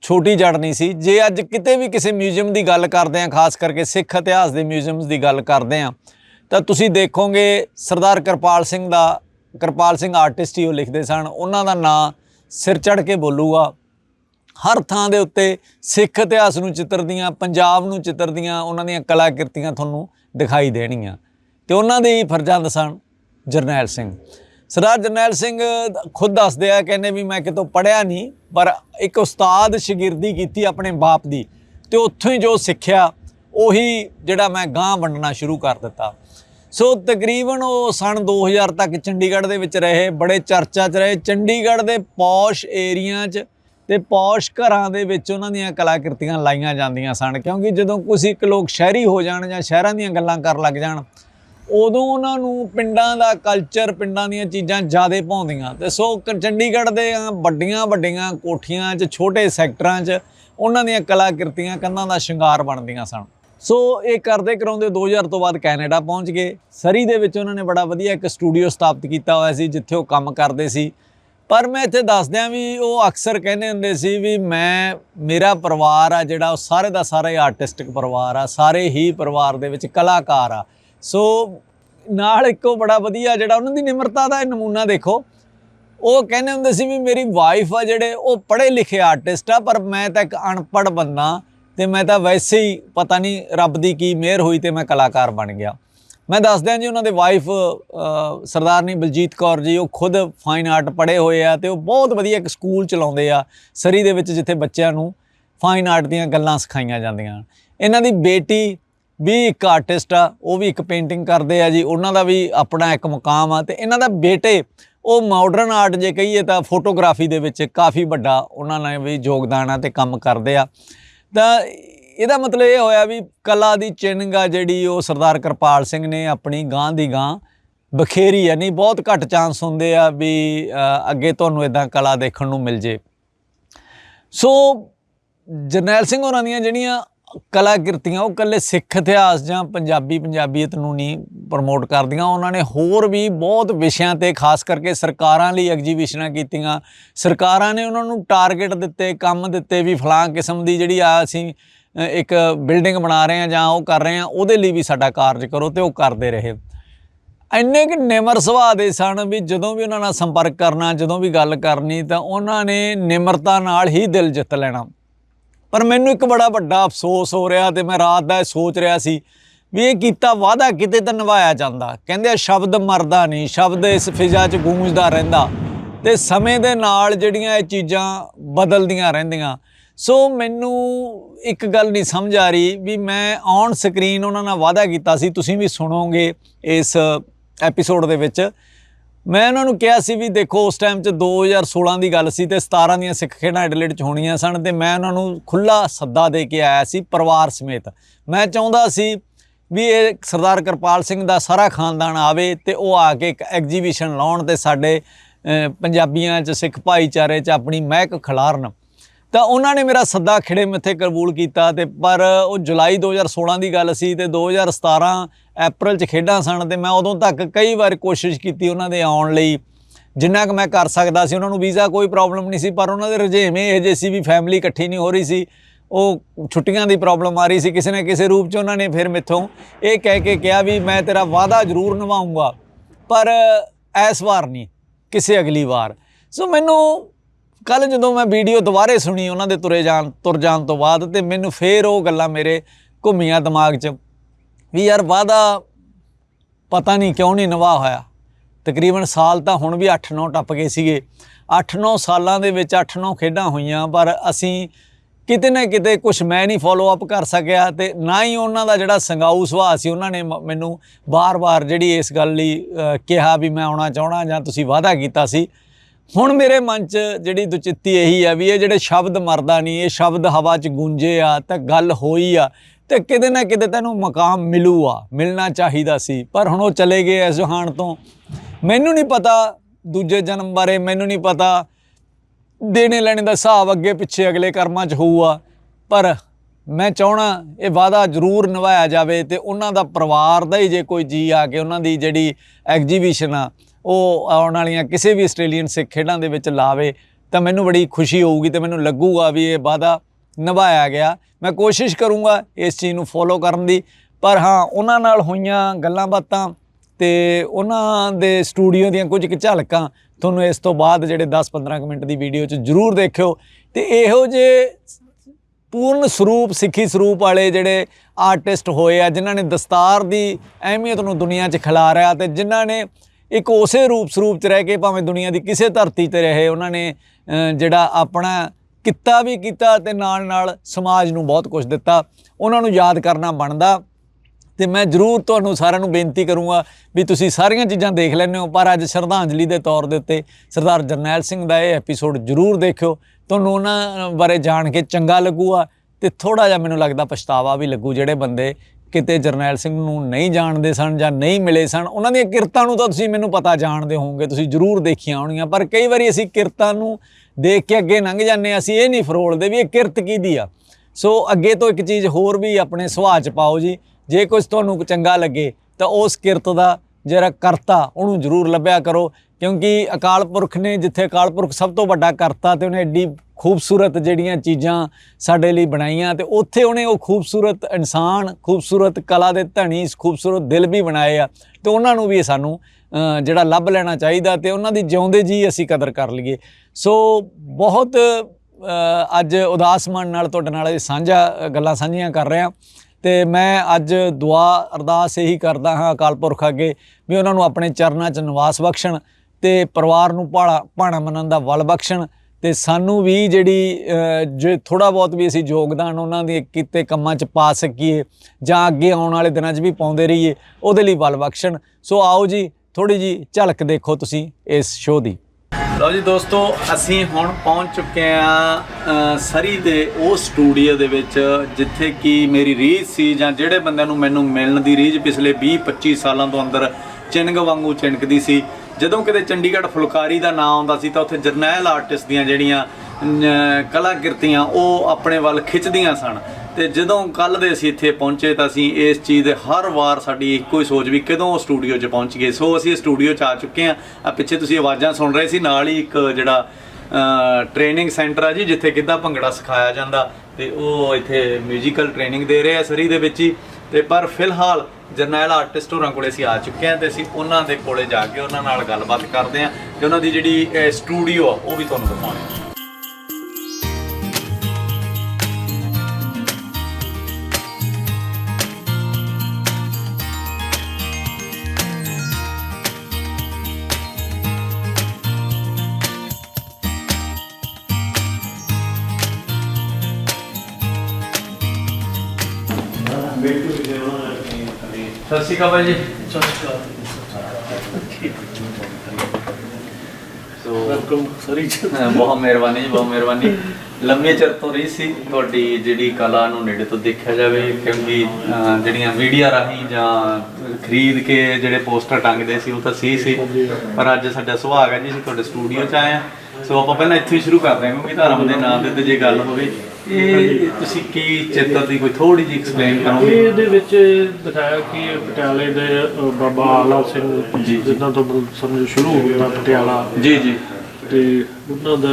ਛੋਟੀ ਜੜ ਨਹੀਂ ਸੀ। ਜੇ ਅੱਜ ਕਿਤੇ ਵੀ ਕਿਸੇ ਮਿਊਜ਼ੀਅਮ ਦੀ ਗੱਲ ਕਰਦੇ ਆ ਖਾਸ ਕਰਕੇ ਸਿੱਖ ਇਤਿਹਾਸ ਦੇ ਮਿਊਜ਼ੀਅਮਸ ਦੀ ਗੱਲ ਕਰਦੇ ਆ ਤਾਂ ਤੁਸੀਂ ਦੇਖੋਗੇ ਸਰਦਾਰ ਕਿਰਪਾਲ ਸਿੰਘ ਦਾ, ਕਿਰਪਾਲ ਸਿੰਘ ਆਰਟਿਸਟ ਹੀ ਉਹ ਲਿਖਦੇ ਸਨ। ਉਹਨਾਂ ਦਾ ਨਾਂ ਸਿਰ ਚੜ ਕੇ ਬੋਲੂਗਾ। ਹਰ ਥਾਂ ਦੇ ਉੱਤੇ ਸਿੱਖ ਇਤਿਹਾਸ ਨੂੰ ਚਿੱਤਰਦੀਆਂ, ਪੰਜਾਬ ਨੂੰ ਚਿੱਤਰਦੀਆਂ, ਉਹਨਾਂ ਦੀਆਂ ਕਲਾਕ੍ਰਿਤੀਆਂ ਤੁਹਾਨੂੰ ਦਿਖਾਈ ਦੇਣਗੀਆਂ ਤੇ ਉਹਨਾਂ ਦੇ ਹੀ ਫਰਜ਼ੰਦ ਸਨ ਜਰਨੈਲ ਸਿੰਘ। ਸਰਦਾਰ ਜਰਨੈਲ ਸਿੰਘ ਖੁਦ ਦੱਸਦੇ ਆ, ਕਹਿੰਦੇ ਵੀ ਮੈਂ ਕਿਤੋਂ ਪੜਿਆ ਨਹੀਂ, ਪਰ ਇੱਕ ਉਸਤਾਦ ਸ਼ਾਗਿਰਦੀ ਕੀਤੀ ਆਪਣੇ ਬਾਪ ਦੀ, ਤੇ ਉੱਥੋਂ ਹੀ ਜੋ ਸਿੱਖਿਆ, ਉਹੀ ਜਿਹੜਾ ਮੈਂ ਗਾਂ ਵੰਡਣਾ ਸ਼ੁਰੂ ਕਰ ਦਿੱਤਾ। ਸੋ ਤਕਰੀਬਨ ਉਹ ਸਨ 2000 ਤੱਕ ਚੰਡੀਗੜ੍ਹ ਦੇ ਵਿੱਚ ਰਹੇ, ਬੜੇ ਚਰਚਾ 'ਚ ਰਹੇ। ਚੰਡੀਗੜ੍ਹ ਦੇ ਪੌਸ਼ ਏਰੀਆ 'ਚ ਤੇ ਪੌਸ਼ ਘਰਾਂ ਦੇ ਵਿੱਚ ਉਹਨਾਂ ਦੀਆਂ ਕਲਾਕ੍ਰਿਤੀਆਂ ਲਾਈਆਂ ਜਾਂਦੀਆਂ ਸਨ, ਕਿਉਂਕਿ ਜਦੋਂ ਕੁਝ ਇੱਕ ਲੋਕ ਸ਼ਹਿਰੀ ਹੋ ਜਾਣ ਜਾਂ ਸ਼ਹਿਰਾਂ ਦੀਆਂ ਗੱਲਾਂ ਕਰਨ ਲੱਗ ਜਾਣ, ਉਦੋਂ ਉਹਨਾਂ ਨੂੰ ਪਿੰਡਾਂ ਦਾ ਕਲਚਰ ਪਿੰਡਾਂ ਦੀਆਂ ਚੀਜ਼ਾਂ ਜ਼ਿਆਦਾ ਪਾਉਂਦੀਆਂ ਤੇ ਸੋ ਚੰਡੀਗੜ੍ਹ ਦੇ ਵੱਡੀਆਂ ਵੱਡੀਆਂ ਕੋਠੀਆਂ 'ਚ, ਛੋਟੇ ਸੈਕਟਰਾਂ 'ਚ ਉਹਨਾਂ ਦੀਆਂ ਕਲਾਕ੍ਰਿਤੀਆਂ ਕੰਧਾਂ ਦਾ ਸ਼ਿੰਗਾਰ ਬਣਦੀਆਂ ਸਨ। ਸੋ ਇਹ ਕਰਦੇ ਕਰਾਉਂਦੇ 2000 ਤੋਂ ਬਾਅਦ ਕੈਨੇਡਾ ਪਹੁੰਚ ਗਏ। ਸਰੀ ਦੇ ਵਿੱਚ ਉਹਨਾਂ ਨੇ ਬੜਾ ਵਧੀਆ ਇੱਕ ਸਟੂਡੀਓ ਸਥਾਪਿਤ ਕੀਤਾ ਹੋਇਆ ਸੀ, ਜਿੱਥੇ ਉਹ ਕੰਮ ਕਰਦੇ ਸੀ। ਪਰ ਮੈਂ ਇੱਥੇ ਦੱਸਦਿਆਂ ਵੀ ਉਹ ਅਕਸਰ ਕਹਿੰਦੇ ਹੁੰਦੇ ਸੀ ਵੀ ਮੈਂ, ਮੇਰਾ ਪਰਿਵਾਰ ਆ ਜਿਹੜਾ, ਉਹ ਸਾਰੇ ਦਾ ਸਾਰਾ ਹੀ ਆਰਟਿਸਟਿਕ ਪਰਿਵਾਰ ਆ, ਸਾਰੇ ਹੀ ਪਰਿਵਾਰ ਦੇ ਵਿੱਚ ਕਲਾਕਾਰ ਆ। ਸੋ ਨਾਲ ਇੱਕੋ ਬੜਾ ਵਧੀਆ ਜਿਹੜਾ ਉਹਨਾਂ ਦੀ ਨਿਮਰਤਾ ਦਾ ਇਹ ਨਮੂਨਾ ਦੇਖੋ। ਉਹ ਕਹਿੰਦੇ ਹੁੰਦੇ ਸੀ ਵੀ ਮੇਰੀ ਵਾਈਫ ਆ ਜਿਹੜੇ, ਉਹ ਪੜ੍ਹੇ ਲਿਖੇ ਆਰਟਿਸਟ ਆ, ਪਰ ਮੈਂ ਤਾਂ ਇੱਕ ਅਨਪੜ੍ਹ ਬੰਦਾ। ਤੇ ਮੈਂ ਤਾਂ ਵੈਸੇ ਹੀ ਪਤਾ ਨਹੀਂ ਰੱਬ ਦੀ ਕੀ ਮਿਹਰ ਹੋਈ ਤੇ ਮੈਂ ਕਲਾਕਾਰ ਬਣ ਗਿਆ। ਮੈਂ ਦੱਸ ਦਿਆਂ ਜੀ ਉਹਨਾਂ ਦੇ ਵਾਈਫ ਸਰਦਾਰਨੀ ਬਲਜੀਤ ਕੌਰ ਜੀ, ਉਹ ਖੁਦ ਫਾਈਨ ਆਰਟ ਪੜ੍ਹੇ ਹੋਏ ਆ ਤੇ ਉਹ ਬਹੁਤ ਵਧੀਆ ਇੱਕ ਸਕੂਲ ਚਲਾਉਂਦੇ ਆ, ਸਰੀ ਦੇ ਵਿੱਚ ਜਿੱਥੇ ਬੱਚਿਆਂ ਨੂੰ ਫਾਈਨ ਆਰਟ ਦੀਆਂ ਗੱਲਾਂ ਸਿਖਾਈਆਂ ਜਾਂਦੀਆਂ। ਹਨ ਇਹਨਾਂ ਦੀ ਬੇਟੀ ਵੀ ਇੱਕ ਆਰਟਿਸਟ ਆ, ਉਹ ਵੀ ਇੱਕ ਪੇਂਟਿੰਗ ਕਰਦੇ ਆ ਜੀ, ਉਹਨਾਂ ਦਾ ਵੀ ਆਪਣਾ ਇੱਕ ਮੁਕਾਮ ਆ ਤੇ ਇਹਨਾਂ ਦਾ ਬੇਟੇ, ਉਹ ਮਾਡਰਨ ਆਰਟ ਜੇ ਕਹੀਏ ਤਾਂ ਫੋਟੋਗ੍ਰਾਫੀ ਦੇ ਵਿੱਚ ਕਾਫੀ ਵੱਡਾ ਉਹਨਾਂ ਨੇ ਵੀ ਯੋਗਦਾਨ ਆ ਤੇ ਕੰਮ ਕਰਦੇ ਆ। ਤਾਂ ਇਹਦਾ ਮਤਲਬ ਇਹ ਹੋਇਆ ਵੀ ਕਲਾ ਦੀ ਚਿੰਨ੍ਹ ਆ ਜਿਹੜੀ ਉਹ ਸਰਦਾਰ ਕਿਰਪਾਲ ਸਿੰਘ ਨੇ ਆਪਣੀ ਗਾਂ ਦੀ ਗਾਂ ਬਖੇਰੀ ਆ, ਨਹੀਂ, ਬਹੁਤ ਘੱਟ ਚਾਂਸ ਹੁੰਦੇ ਆ ਵੀ ਅੱਗੇ ਤੁਹਾਨੂੰ ਇਦਾਂ ਕਲਾ ਦੇਖਣ ਨੂੰ ਮਿਲ ਜੇ। ਸੋ ਜਰਨੈਲ ਸਿੰਘ ਹੋਰਾਂ ਦੀਆਂ ਜਿਹੜੀਆਂ ਕਲਾਕ੍ਰਿਤੀਆਂ, ਉਹ ਕੱਲੇ ਸਿੱਖ ਇਤਿਹਾਸ ਜਾਂ ਪੰਜਾਬੀ ਪੰਜਾਬੀਅਤ ਨੂੰ ਨਹੀਂ ਪ੍ਰਮੋਟ ਕਰਦੀਆਂ। ਉਹਨਾਂ ਨੇ ਹੋਰ ਵੀ ਬਹੁਤ ਵਿਸ਼ਿਆਂ ਤੇ, ਖਾਸ ਕਰਕੇ ਸਰਕਾਰਾਂ ਲਈ ਐਗਜੀਬਿਸ਼ਨਾਂ ਕੀਤੀਆਂ। ਸਰਕਾਰਾਂ ਨੇ ਉਹਨਾਂ ਨੂੰ ਟਾਰਗੇਟ ਦਿੱਤੇ, ਕੰਮ ਦਿੱਤੇ ਵੀ ਫਲਾਂ ਕਿਸਮ ਦੀ ਜਿਹੜੀ ਆ ਅਸੀਂ ਇੱਕ ਬਿਲਡਿੰਗ ਬਣਾ ਰਹੇ ਹਾਂ ਜਾਂ ਉਹ ਕਰ ਰਹੇ ਹਾਂ, ਉਹਦੇ ਲਈ ਵੀ ਸਾਡਾ ਕਾਰਜ ਕਰੋ ਤੇ ਉਹ ਕਰਦੇ ਰਹੇ। ਇੰਨੇ ਕਿ ਨਿਮਰ ਸੁਭਾਅ ਦੇ ਸਨ ਵੀ ਜਦੋਂ ਵੀ ਉਹਨਾਂ ਨਾਲ ਸੰਪਰਕ ਕਰਨਾ, ਜਦੋਂ ਵੀ ਗੱਲ ਕਰਨੀ, ਤਾਂ ਉਹਨਾਂ ਨੇ ਨਿਮਰਤਾ ਨਾਲ ਹੀ ਦਿਲ ਜਿੱਤ ਲੈਣਾ। ਪਰ ਮੈਨੂੰ ਇੱਕ ਬੜਾ ਵੱਡਾ ਅਫਸੋਸ ਹੋ ਰਿਹਾ ਤੇ ਮੈਂ ਰਾਤ ਦਾ ਇਹ ਸੋਚ ਰਿਹਾ ਸੀ ਵੀ ਇਹ ਕੀਤਾ ਵਾਅਦਾ ਕਿਤੇ ਤਾਂ ਨਿਭਾਇਆ ਜਾਂਦਾ। ਕਹਿੰਦੇ ਸ਼ਬਦ ਮਰਦਾ ਨਹੀਂ, ਸ਼ਬਦ ਇਸ ਫਿਜ਼ਾ 'ਚ ਗੂੰਜਦਾ ਰਹਿੰਦਾ। ਤੇ ਸਮੇਂ ਦੇ ਨਾਲ ਜਿਹੜੀਆਂ ਇਹ ਚੀਜ਼ਾਂ ਬਦਲਦੀਆਂ ਰਹਿੰਦੀਆਂ। ਸੋ ਮੈਨੂੰ ਇੱਕ ਗੱਲ ਨਹੀਂ ਸਮਝ ਆ ਰਹੀ ਵੀ ਮੈਂ ਔਨ ਸਕਰੀਨ ਉਹਨਾਂ ਨਾਲ ਵਾਅਦਾ ਕੀਤਾ ਸੀ। ਤੁਸੀਂ ਵੀ ਸੁਣੋਗੇ ਇਸ ਐਪੀਸੋਡ ਦੇ ਵਿੱਚ ਮੈਂ ਉਹਨਾਂ ਨੂੰ ਕਿਹਾ ਸੀ ਵੀ ਦੇਖੋ, ਉਸ ਟਾਈਮ 'ਚ 2016 ਦੀ ਗੱਲ ਸੀ ਤੇ 17 ਦੀਆਂ ਸਿੱਖ ਖੇਡਾਂ ਐਡਲੇਟ 'ਚ ਹੋਣੀਆਂ ਸਨ ਤੇ ਮੈਂ ਉਹਨਾਂ ਨੂੰ ਖੁੱਲਾ ਸੱਦਾ ਦੇ ਕੇ ਆਇਆ ਸੀ ਪਰਿਵਾਰ ਸਮੇਤ। ਮੈਂ ਚਾਹੁੰਦਾ ਸੀ ਵੀ ਇਹ ਸਰਦਾਰ ਕਿਰਪਾਲ ਸਿੰਘ ਦਾ ਸਾਰਾ ਖਾਨਦਾਨ ਆਵੇ ਤੇ ਉਹ ਆ ਕੇ ਇੱਕ ਐਗਜੀਬਿਸ਼ਨ ਲਾਉਣ ਤੇ ਸਾਡੇ ਪੰਜਾਬੀਆਂ 'ਚ, ਸਿੱਖ ਭਾਈਚਾਰੇ 'ਚ ਆਪਣੀ ਮਹਿਕ ਖਿਲਾਰਨ। ਤਾਂ ਉਹਨਾਂ ਨੇ ਮੇਰਾ ਸੱਦਾ ਖਿੜੇ ਮੱਥੇ ਕਬੂਲ ਕੀਤਾ ਤੇ ਪਰ ਉਹ ਜੁਲਾਈ 2016 ਦੀ ਗੱਲ ਸੀ ਤੇ 2017 ਅਪ੍ਰੈਲ 'ਚ ਖੇਡਾਂ ਸਨ ਤੇ ਮੈਂ ਉਦੋਂ ਤੱਕ ਕਈ ਵਾਰ ਕੋਸ਼ਿਸ਼ ਕੀਤੀ ਉਹਨਾਂ ਦੇ ਆਉਣ ਲਈ। ਜਿੰਨਾ ਕੁ ਮੈਂ ਕਰ ਸਕਦਾ ਸੀ, ਉਹਨਾਂ ਨੂੰ ਵੀਜ਼ਾ ਕੋਈ ਪ੍ਰੋਬਲਮ ਨਹੀਂ ਸੀ, ਪਰ ਉਹਨਾਂ ਦੇ ਰੁਝੇਵੇਂ ਇਹ ਜਿਹੇ ਸੀ ਵੀ ਫੈਮਿਲੀ ਇਕੱਠੀ ਨਹੀਂ ਹੋ ਰਹੀ ਸੀ। ਉਹ ਛੁੱਟੀਆਂ ਦੀ ਪ੍ਰੋਬਲਮ ਆ ਰਹੀ ਸੀ, ਕਿਸੇ ਨਾ ਕਿਸੇ ਰੂਪ 'ਚ ਉਹਨਾਂ ਨੇ ਫਿਰ ਮਿੱਥੋਂ ਇਹ ਕਹਿ ਕੇ ਕਿਹਾ ਵੀ ਮੈਂ ਤੇਰਾ ਵਾਅਦਾ ਜ਼ਰੂਰ ਨਿਭਾਉਂਗਾ ਪਰ ਇਸ ਵਾਰ ਨਹੀਂ, ਕਿਸੇ ਅਗਲੀ ਵਾਰ। ਸੋ ਮੈਨੂੰ ਕੱਲ ਜਦੋਂ ਮੈਂ ਵੀਡੀਓ ਦੁਬਾਰੇ ਸੁਣੀ, ਉਹਨਾਂ ਦੇ ਤੁਰੇ ਜਾਣ, ਤੁਰ ਜਾਣ ਤੋਂ ਬਾਅਦ ਤੇ ਮੈਨੂੰ ਫੇਰ ਉਹ ਗੱਲਾਂ ਮੇਰੇ ਘੁੰਮੀਆਂ ਦਿਮਾਗ 'ਚ ਵੀ ਯਾਰ ਵਾਅਦਾ ਪਤਾ ਨਹੀਂ ਕਿਉਂ ਨਹੀਂ ਨਿਭਾ ਹੋਇਆ। ਤਕਰੀਬਨ ਸਾਲ ਤਾਂ ਹੁਣ ਵੀ 8-9 ਟੱਪ ਗਏ ਸੀਗੇ। 8-9 ਸਾਲਾਂ ਦੇ ਵਿੱਚ 8-9 ਖੇਡਾਂ ਹੋਈਆਂ, ਪਰ ਅਸੀਂ ਕਿਤੇ ਨਾ ਕਿਤੇ ਕੁਝ ਮੈਂ ਨਹੀਂ ਫੋਲੋ ਅਪ ਕਰ ਸਕਿਆ ਤੇ ਨਾ ਹੀ ਉਹਨਾਂ ਦਾ ਜਿਹੜਾ ਸੰਗਾਊ ਸੁਭਾਅ ਸੀ, ਉਹਨਾਂ ਨੇ ਮ- ਮੈਨੂੰ ਬਾਰ-ਬਾਰ ਜਿਹੜੀ ਇਸ ਗੱਲ ਲਈ ਕਿਹਾ ਵੀ ਮੈਂ ਆਉਣਾ ਚਾਹਣਾ ਜਾਂ ਤੁਸੀਂ ਵਾਅਦਾ ਕੀਤਾ ਸੀ। ਹੁਣ ਮੇਰੇ ਮਨ 'ਚ ਜਿਹੜੀ ਦੁਚਿੱਤੀ ਇਹੀ ਆ ਵੀ ਇਹ ਜਿਹੜੇ ਸ਼ਬਦ ਮਰਦਾ ਨਹੀਂ, ਇਹ ਸ਼ਬਦ ਹਵਾ 'ਚ ਗੂੰਜੇ ਆ, ਤਾਂ ਗੱਲ ਹੋਈ ਆ। ਤੇ ਕਿਤੇ ਨਾ ਕਿਤੇ ਤੈਨੂੰ ਮਕਾਮ ਮਿਲੂ ਮਿਲਣਾ ਚਾਹੀਦਾ ਸੀ। ਪਰ ਹੁਣ ਉਹ ਚਲੇ ਗਏ ਇਸ ਜਹਾਨ ਤੋਂ। ਮੈਨੂੰ ਨਹੀਂ ਪਤਾ ਦੂਜੇ ਜਨਮ ਬਾਰੇ, ਮੈਨੂੰ ਨਹੀਂ ਪਤਾ ਦੇਣੇ ਲੈਣੇ ਦਾ ਹਿਸਾਬ ਅੱਗੇ ਪਿੱਛੇ ਅਗਲੇ ਕਰਮਾਂ 'ਚ ਹੋਊਗਾ। ਪਰ ਮੈਂ ਚਾਹਣਾ ਇਹ ਵਾਅਦਾ ਜ਼ਰੂਰ ਨਿਭਾਇਆ ਜਾਵੇ ਤੇ ਉਹਨਾਂ ਦਾ ਪਰਿਵਾਰ ਦਾ ਹੀ ਜੇ ਕੋਈ ਜੀ ਆ ਕੇ ਉਹਨਾਂ ਦੀ ਜਿਹੜੀ ਐਗਜੀਬਿਸ਼ਨ ਆ, ਉਹ ਆਉਣ ਵਾਲੀਆਂ ਕਿਸੇ ਵੀ ਆਸਟ੍ਰੇਲੀਅਨ ਸਿੱਖ ਖੇਡਾਂ ਦੇ ਵਿੱਚ ਲਾਵੇ, ਤਾਂ ਮੈਨੂੰ ਬੜੀ ਖੁਸ਼ੀ ਹੋਊਗੀ ਤੇ ਮੈਨੂੰ ਲੱਗੂਗਾ ਵੀ ਇਹ ਵਾਅਦਾ ਨਿਭਾਇਆ ਗਿਆ। ਮੈਂ ਕੋਸ਼ਿਸ਼ ਕਰੂੰਗਾ ਇਸ ਚੀਜ਼ ਨੂੰ ਫੋਲੋ ਕਰਨ ਦੀ। ਪਰ ਹਾਂ, ਉਹਨਾਂ ਨਾਲ ਹੋਈਆਂ ਗੱਲਾਂ ਬਾਤਾਂ ਤੇ ਉਹਨਾਂ ਦੇ ਸਟੂਡੀਓ ਦੀਆਂ ਕੁਝ ਕੁ ਝਲਕਾਂ ਤੁਹਾਨੂੰ ਇਸ ਤੋਂ ਬਾਅਦ ਜਿਹੜੇ 10-15 ਕੁ ਮਿੰਟ ਦੀ ਵੀਡੀਓ 'ਚ ਜ਼ਰੂਰ ਦੇਖਿਓ। ਤੇ ਇਹੋ ਜੇ ਪੂਰਨ ਸਰੂਪ, ਸਿੱਖੀ ਸਰੂਪ ਵਾਲੇ ਜਿਹੜੇ ਆਰਟਿਸਟ ਹੋਏ ਆ, ਜਿਨ੍ਹਾਂ ਨੇ ਦਸਤਾਰ ਦੀ ਅਹਿਮੀਅਤ ਨੂੰ ਦੁਨੀਆ 'ਚ ਖਿਲਾਰਿਆ ਤੇ ਜਿਨ੍ਹਾਂ ਨੇ ਇੱਕ ਉਸੇ ਰੂਪ ਸਰੂਪ 'ਚ ਰਹਿ ਕੇ ਭਾਵੇਂ ਦੁਨੀਆ ਦੀ ਕਿਸੇ ਧਰਤੀ ਤੇ ਰਹੇ, ਉਹਨਾਂ ਨੇ ਜਿਹੜਾ ਆਪਣਾ ਕਿੱਤਾ ਵੀ ਕੀਤਾ ਤੇ ਨਾਲ ਨਾਲ ਸਮਾਜ ਨੂੰ ਬਹੁਤ ਕੁਝ ਦਿੱਤਾ। ਉਹਨਾਂ ਨੂੰ ਯਾਦ ਕਰਨਾ ਬਣਦਾ। ਤੇ ਮੈਂ ਜ਼ਰੂਰ ਤੁਹਾਨੂੰ ਸਾਰਿਆਂ ਨੂੰ ਬੇਨਤੀ ਕਰੂੰਗਾ ਵੀ ਤੁਸੀਂ ਸਾਰੀਆਂ ਚੀਜ਼ਾਂ ਦੇਖ ਲੈਂਦੇ ਹੋ, ਪਰ ਅੱਜ ਸ਼ਰਧਾਂਜਲੀ ਦੇ ਤੌਰ ਦੇ ਉੱਤੇ ਸਰਦਾਰ ਜਰਨੈਲ ਸਿੰਘ ਦਾ ਇਹ ਐਪੀਸੋਡ ਜ਼ਰੂਰ ਦੇਖਿਓ। ਤੁਹਾਨੂੰ ਉਹਨਾਂ ਬਾਰੇ ਜਾਣ ਕੇ ਚੰਗਾ ਲੱਗੂਗਾ ਤੇ ਥੋੜਾ ਜਿਹਾ ਮੈਨੂੰ ਲੱਗਦਾ ਪਛਤਾਵਾ ਵੀ ਲੱਗੂ ਜਿਹੜੇ ਬੰਦੇ ਕਿਤੇ ਜਰਨੈਲ ਸਿੰਘ ਨੂੰ ਨਹੀਂ ਜਾਣਦੇ ਸਨ ਜਾਂ ਨਹੀਂ ਮਿਲੇ ਸਨ। ਉਹਨਾਂ ਦੀਆਂ ਕਿਰਤਾਂ ਨੂੰ ਤਾਂ ਤੁਸੀਂ ਮੈਨੂੰ ਪਤਾ ਜਾਣਦੇ ਹੋਵੋਗੇ, ਤੁਸੀਂ ਜ਼ਰੂਰ ਦੇਖੀਆਂ ਹੋਣਗੀਆਂ ਪਰ ਕਈ ਵਾਰੀ ਅਸੀਂ ਕਿਰਤਾਂ ਨੂੰ ਦੇਖ ਕੇ ਅੱਗੇ ਲੰਘ ਜਾਂਦੇ ਹਾਂ ਅਸੀਂ, ਇਹ ਨਹੀਂ ਫਰੋਲਦੇ ਵੀ ਇਹ ਕਿਰਤ ਕਿਹਦੀ ਆ। ਸੋ ਅੱਗੇ ਤੋਂ ਇੱਕ ਚੀਜ਼ ਹੋਰ ਵੀ ਆਪਣੇ ਸੁਭਾਅ 'ਚ ਪਾਓ ਜੀ, ਜੇ ਕੁਝ ਤੁਹਾਨੂੰ ਚੰਗਾ ਲੱਗੇ, ਤਾਂ ਉਸ ਕਿਰਤ ਦਾ ਜਿਹੜਾ ਕਰਤਾ, ਉਹਨੂੰ ਜ਼ਰੂਰ ਲੱਭਿਆ ਕਰੋ, ਕਿਉਂਕਿ ਅਕਾਲ ਪੁਰਖ ਨੇ ਜਿੱਥੇ ਅਕਾਲ ਪੁਰਖ ਸਭ ਤੋਂ ਵੱਡਾ ਕਰਤਾ ਤੇ ਉਹਨੇ ਐਡੀ ਖੂਬਸੂਰਤ ਜਿਹੜੀਆਂ ਚੀਜ਼ਾਂ ਸਾਡੇ ਲਈ ਬਣਾਈਆਂ ਤੇ ਉੱਥੇ ਉਹਨੇ ਉਹ ਖੂਬਸੂਰਤ ਇਨਸਾਨ, ਖੂਬਸੂਰਤ ਕਲਾ ਦੇ ਧਣੀ, ਖੂਬਸੂਰਤ ਦਿਲ ਵੀ ਬਣਾਏ ਆ ਤੇ ਉਹਨਾਂ ਨੂੰ ਵੀ ਸਾਨੂੰ ਜਿਹੜਾ ਲੱਭ ਲੈਣਾ ਚਾਹੀਦਾ ਤੇ ਉਹਨਾਂ ਦੀ ਜਿਉਂਦੇ ਜੀ ਅਸੀਂ ਕਦਰ ਕਰ ਲਈਏ। ਸੋ ਬਹੁਤ ਅੱਜ ਉਦਾਸ ਮਨ ਨਾਲ ਤੁਹਾਡੇ ਨਾਲ ਇਹ ਸਾਂਝਾ ਗੱਲਾਂ ਸਾਂਝੀਆਂ ਕਰ ਰਿਹਾ। ਤੇ ਮੈਂ ਅੱਜ ਦੁਆ ਅਰਦਾਸ ਇਹੀ ਕਰਦਾ ਹਾਂ ਅਕਾਲ ਪੁਰਖ ਅੱਗੇ ਵੀ ਉਹਨਾਂ ਨੂੰ ਆਪਣੇ ਚਰਨਾਂ 'ਚ ਨਿਵਾਸ ਬਖਸ਼ਣ ਤੇ ਪਰਿਵਾਰ ਨੂੰ ਭਾਣਾ ਭਾਣਾ ਮੰਨਣ ਦਾ ਬਲ ਬਖਸ਼ਣ ਤੇ ਸਾਨੂੰ ਵੀ ਜਿਹੜੀ ਜੇ ਥੋੜਾ ਬਹੁਤ ਵੀ ਅਸੀਂ ਯੋਗਦਾਨ ਉਹਨਾਂ ਦੇ ਕੀਤੇ ਕੰਮਾਂ 'ਚ ਪਾ ਸਕੀਏ ਜਾਂ ਅੱਗੇ ਆਉਣ ਵਾਲੇ ਦਿਨਾਂ 'ਚ ਵੀ ਪਾਉਂਦੇ ਰਹੀਏ, ਉਹਦੇ ਲਈ ਬਲ ਬਖਸ਼ਣ। ਸੋ ਆਓ ਜੀ ਥੋੜੀ ਜੀ ਝਲਕ ਦੇਖੋ ਤੁਸੀਂ ਇਸ ਸ਼ੋਅ ਦੀ। ਲਓ ਜੀ ਦੋਸਤੋ, ਅਸੀਂ ਹੁਣ ਪਹੁੰਚ ਚੁੱਕੇ ਆ ਸਰੀ ਦੇ ਉਹ ਸਟੂਡੀਓ ਦੇ ਵਿੱਚ, ਜਿੱਥੇ ਕਿ ਮੇਰੀ ਰੀਝ ਸੀ ਜਾਂ ਜਿਹੜੇ ਬੰਦਿਆਂ ਨੂੰ ਮੈਨੂੰ ਮਿਲਣ ਦੀ ਰੀਝ ਪਿਛਲੇ 20 25 ਸਾਲਾਂ ਤੋਂ ਅੰਦਰ ਚਿੰਨਗ ਵਾਂਗੂ ਚਿਣਕਦੀ ਸੀ। ਜਦੋਂ ਕਿਤੇ ਚੰਡੀਗੜ੍ਹ ਫੁਲਕਾਰੀ ਦਾ ਨਾਮ ਆਉਂਦਾ ਸੀ ਤਾਂ ਉੱਥੇ ਜਰਨੈਲ ਆਰਟਿਸਟ ਦੀਆਂ ਜਿਹੜੀਆਂ ਕਲਾਕ੍ਰਿਤੀਆਂ, ਉਹ ਆਪਣੇ ਵੱਲ ਖਿੱਚਦੀਆਂ ਸਨ। ਤੇ ਜਦੋਂ ਕੱਲ ਦੇ ਅਸੀਂ ਇੱਥੇ ਪਹੁੰਚੇ ਤਾਂ ਅਸੀਂ ਇਸ ਚੀਜ਼ ਦੇ ਹਰ ਵਾਰ ਸਾਡੀ ਇੱਕੋ ਹੀ ਸੋਚ ਵੀ ਕਦੋਂ ਉਹ ਸਟੂਡੀਓ 'ਚ ਪਹੁੰਚ ਗਏ। ਸੋ ਅਸੀਂ ਸਟੂਡੀਓ 'ਚ ਆ ਚੁੱਕੇ ਹਾਂ। ਆ ਪਿੱਛੇ ਤੁਸੀਂ ਆਵਾਜ਼ਾਂ ਸੁਣ ਰਹੇ ਸੀ, ਨਾਲ ਹੀ ਇੱਕ ਜਿਹੜਾ ਟ੍ਰੇਨਿੰਗ ਸੈਂਟਰ ਆ ਜੀ, ਜਿੱਥੇ ਕਿੱਦਾਂ ਭੰਗੜਾ ਸਿਖਾਇਆ ਜਾਂਦਾ। ਤੇ ਉਹ ਇੱਥੇ ਮਿਊਜ਼ੀਕਲ ਟ੍ਰੇਨਿੰਗ ਦੇ ਰਹੇ ਆ ਸਰੀ ਦੇ ਵਿੱਚ ਹੀ। ਤੇ ਪਰ ਫਿਲਹਾਲ ਜਰਨੈਲ ਆਰਟਿਸਟ ਹੋਰਾਂ ਕੋਲੇ ਅਸੀਂ ਆ ਚੁੱਕੇ ਹਾਂ ਤੇ ਅਸੀਂ ਉਹਨਾਂ ਦੇ ਕੋਲੇ ਜਾ ਕੇ ਉਹਨਾਂ ਨਾਲ ਗੱਲਬਾਤ ਕਰਦੇ ਹਾਂ। ਤੇ ਉਹਨਾਂ ਦੀ ਜਿਹੜੀ ਸਟੂਡੀਓ ਆ, ਉਹ ਵੀ ਤੁਹਾਨੂੰ ਦਿਖਾਉਣੀ ਆ ਸਤਿ ਸ਼੍ਰੀ ਅਕਾਲ ਬਾਈ ਜੀ। ਸੋ ਵੈਲਕਮ ਸਰੀ ਅਹ ਬਹੁਤ ਮਿਹਰਬਾਨੀ ਜੀ ਬਹੁਤ ਮਿਹਰਬਾਨੀ। ਲੰਮੇ ਚਿਰ ਤੋਂ ਰਹੀ ਸੀ ਤੁਹਾਡੀ ਜਿਹੜੀ ਕਲਾ ਨੂੰ ਨੇੜੇ ਤੋਂ ਦੇਖਿਆ ਜਾਵੇ ਕਿਉਂਕਿ ਜਿਹੜੀਆਂ ਮੀਡੀਆ ਰਾਹੀਂ ਜਾਂ ਖਰੀਦ ਕੇ ਜਿਹੜੇ ਪੋਸਟਰ ਟੰਗਦੇ ਸੀ ਉਹ ਤਾਂ ਸੀ ਸੀ। ਪਰ ਅੱਜ ਸਾਡਾ ਸੁਭਾਗ ਹੈ ਜੀ ਅਸੀਂ ਤੁਹਾਡੇ ਸਟੂਡੀਓ 'ਚ ਆਏ ਹਾਂ। ਸੋ ਆਪਾਂ ਪਹਿਲਾਂ ਇੱਥੇ ਹੀ ਸ਼ੁਰੂ ਕਰਦੇ ਹਾਂ ਕਿਉਂਕਿ ਧਰਮ ਦੇ ਨਾਮ ਦੇ ਉੱਤੇ ਜੇ ਗੱਲ ਹੋਵੇ ਇਹ ਤੁਸੀਂ ਕੀ ਚਿੱਤਰ ਦੀ ਕੋਈ ਥੋੜੀ ਜਿਹੀ ਐਕਸਪਲੇਨ ਕਰੋਗੇ? ਇਹਦੇ ਵਿੱਚ ਦਿਖਾਇਆ ਕਿ ਇਹ ਪਟਿਆਲੇ ਦੇ ਅ, ਬਾਬਾ ਆਲਾ ਸਿੰਘ ਜੀ, ਜੀ। ਜਿੱਦਾਂ ਤੋਂ ਸਮਝ ਸ਼ੁਰੂ ਹੁੰਦਾ ਪਟਿਆਲਾ। ਜੀ ਜੀ। ਤੇ ਉਹਨਾਂ ਦਾ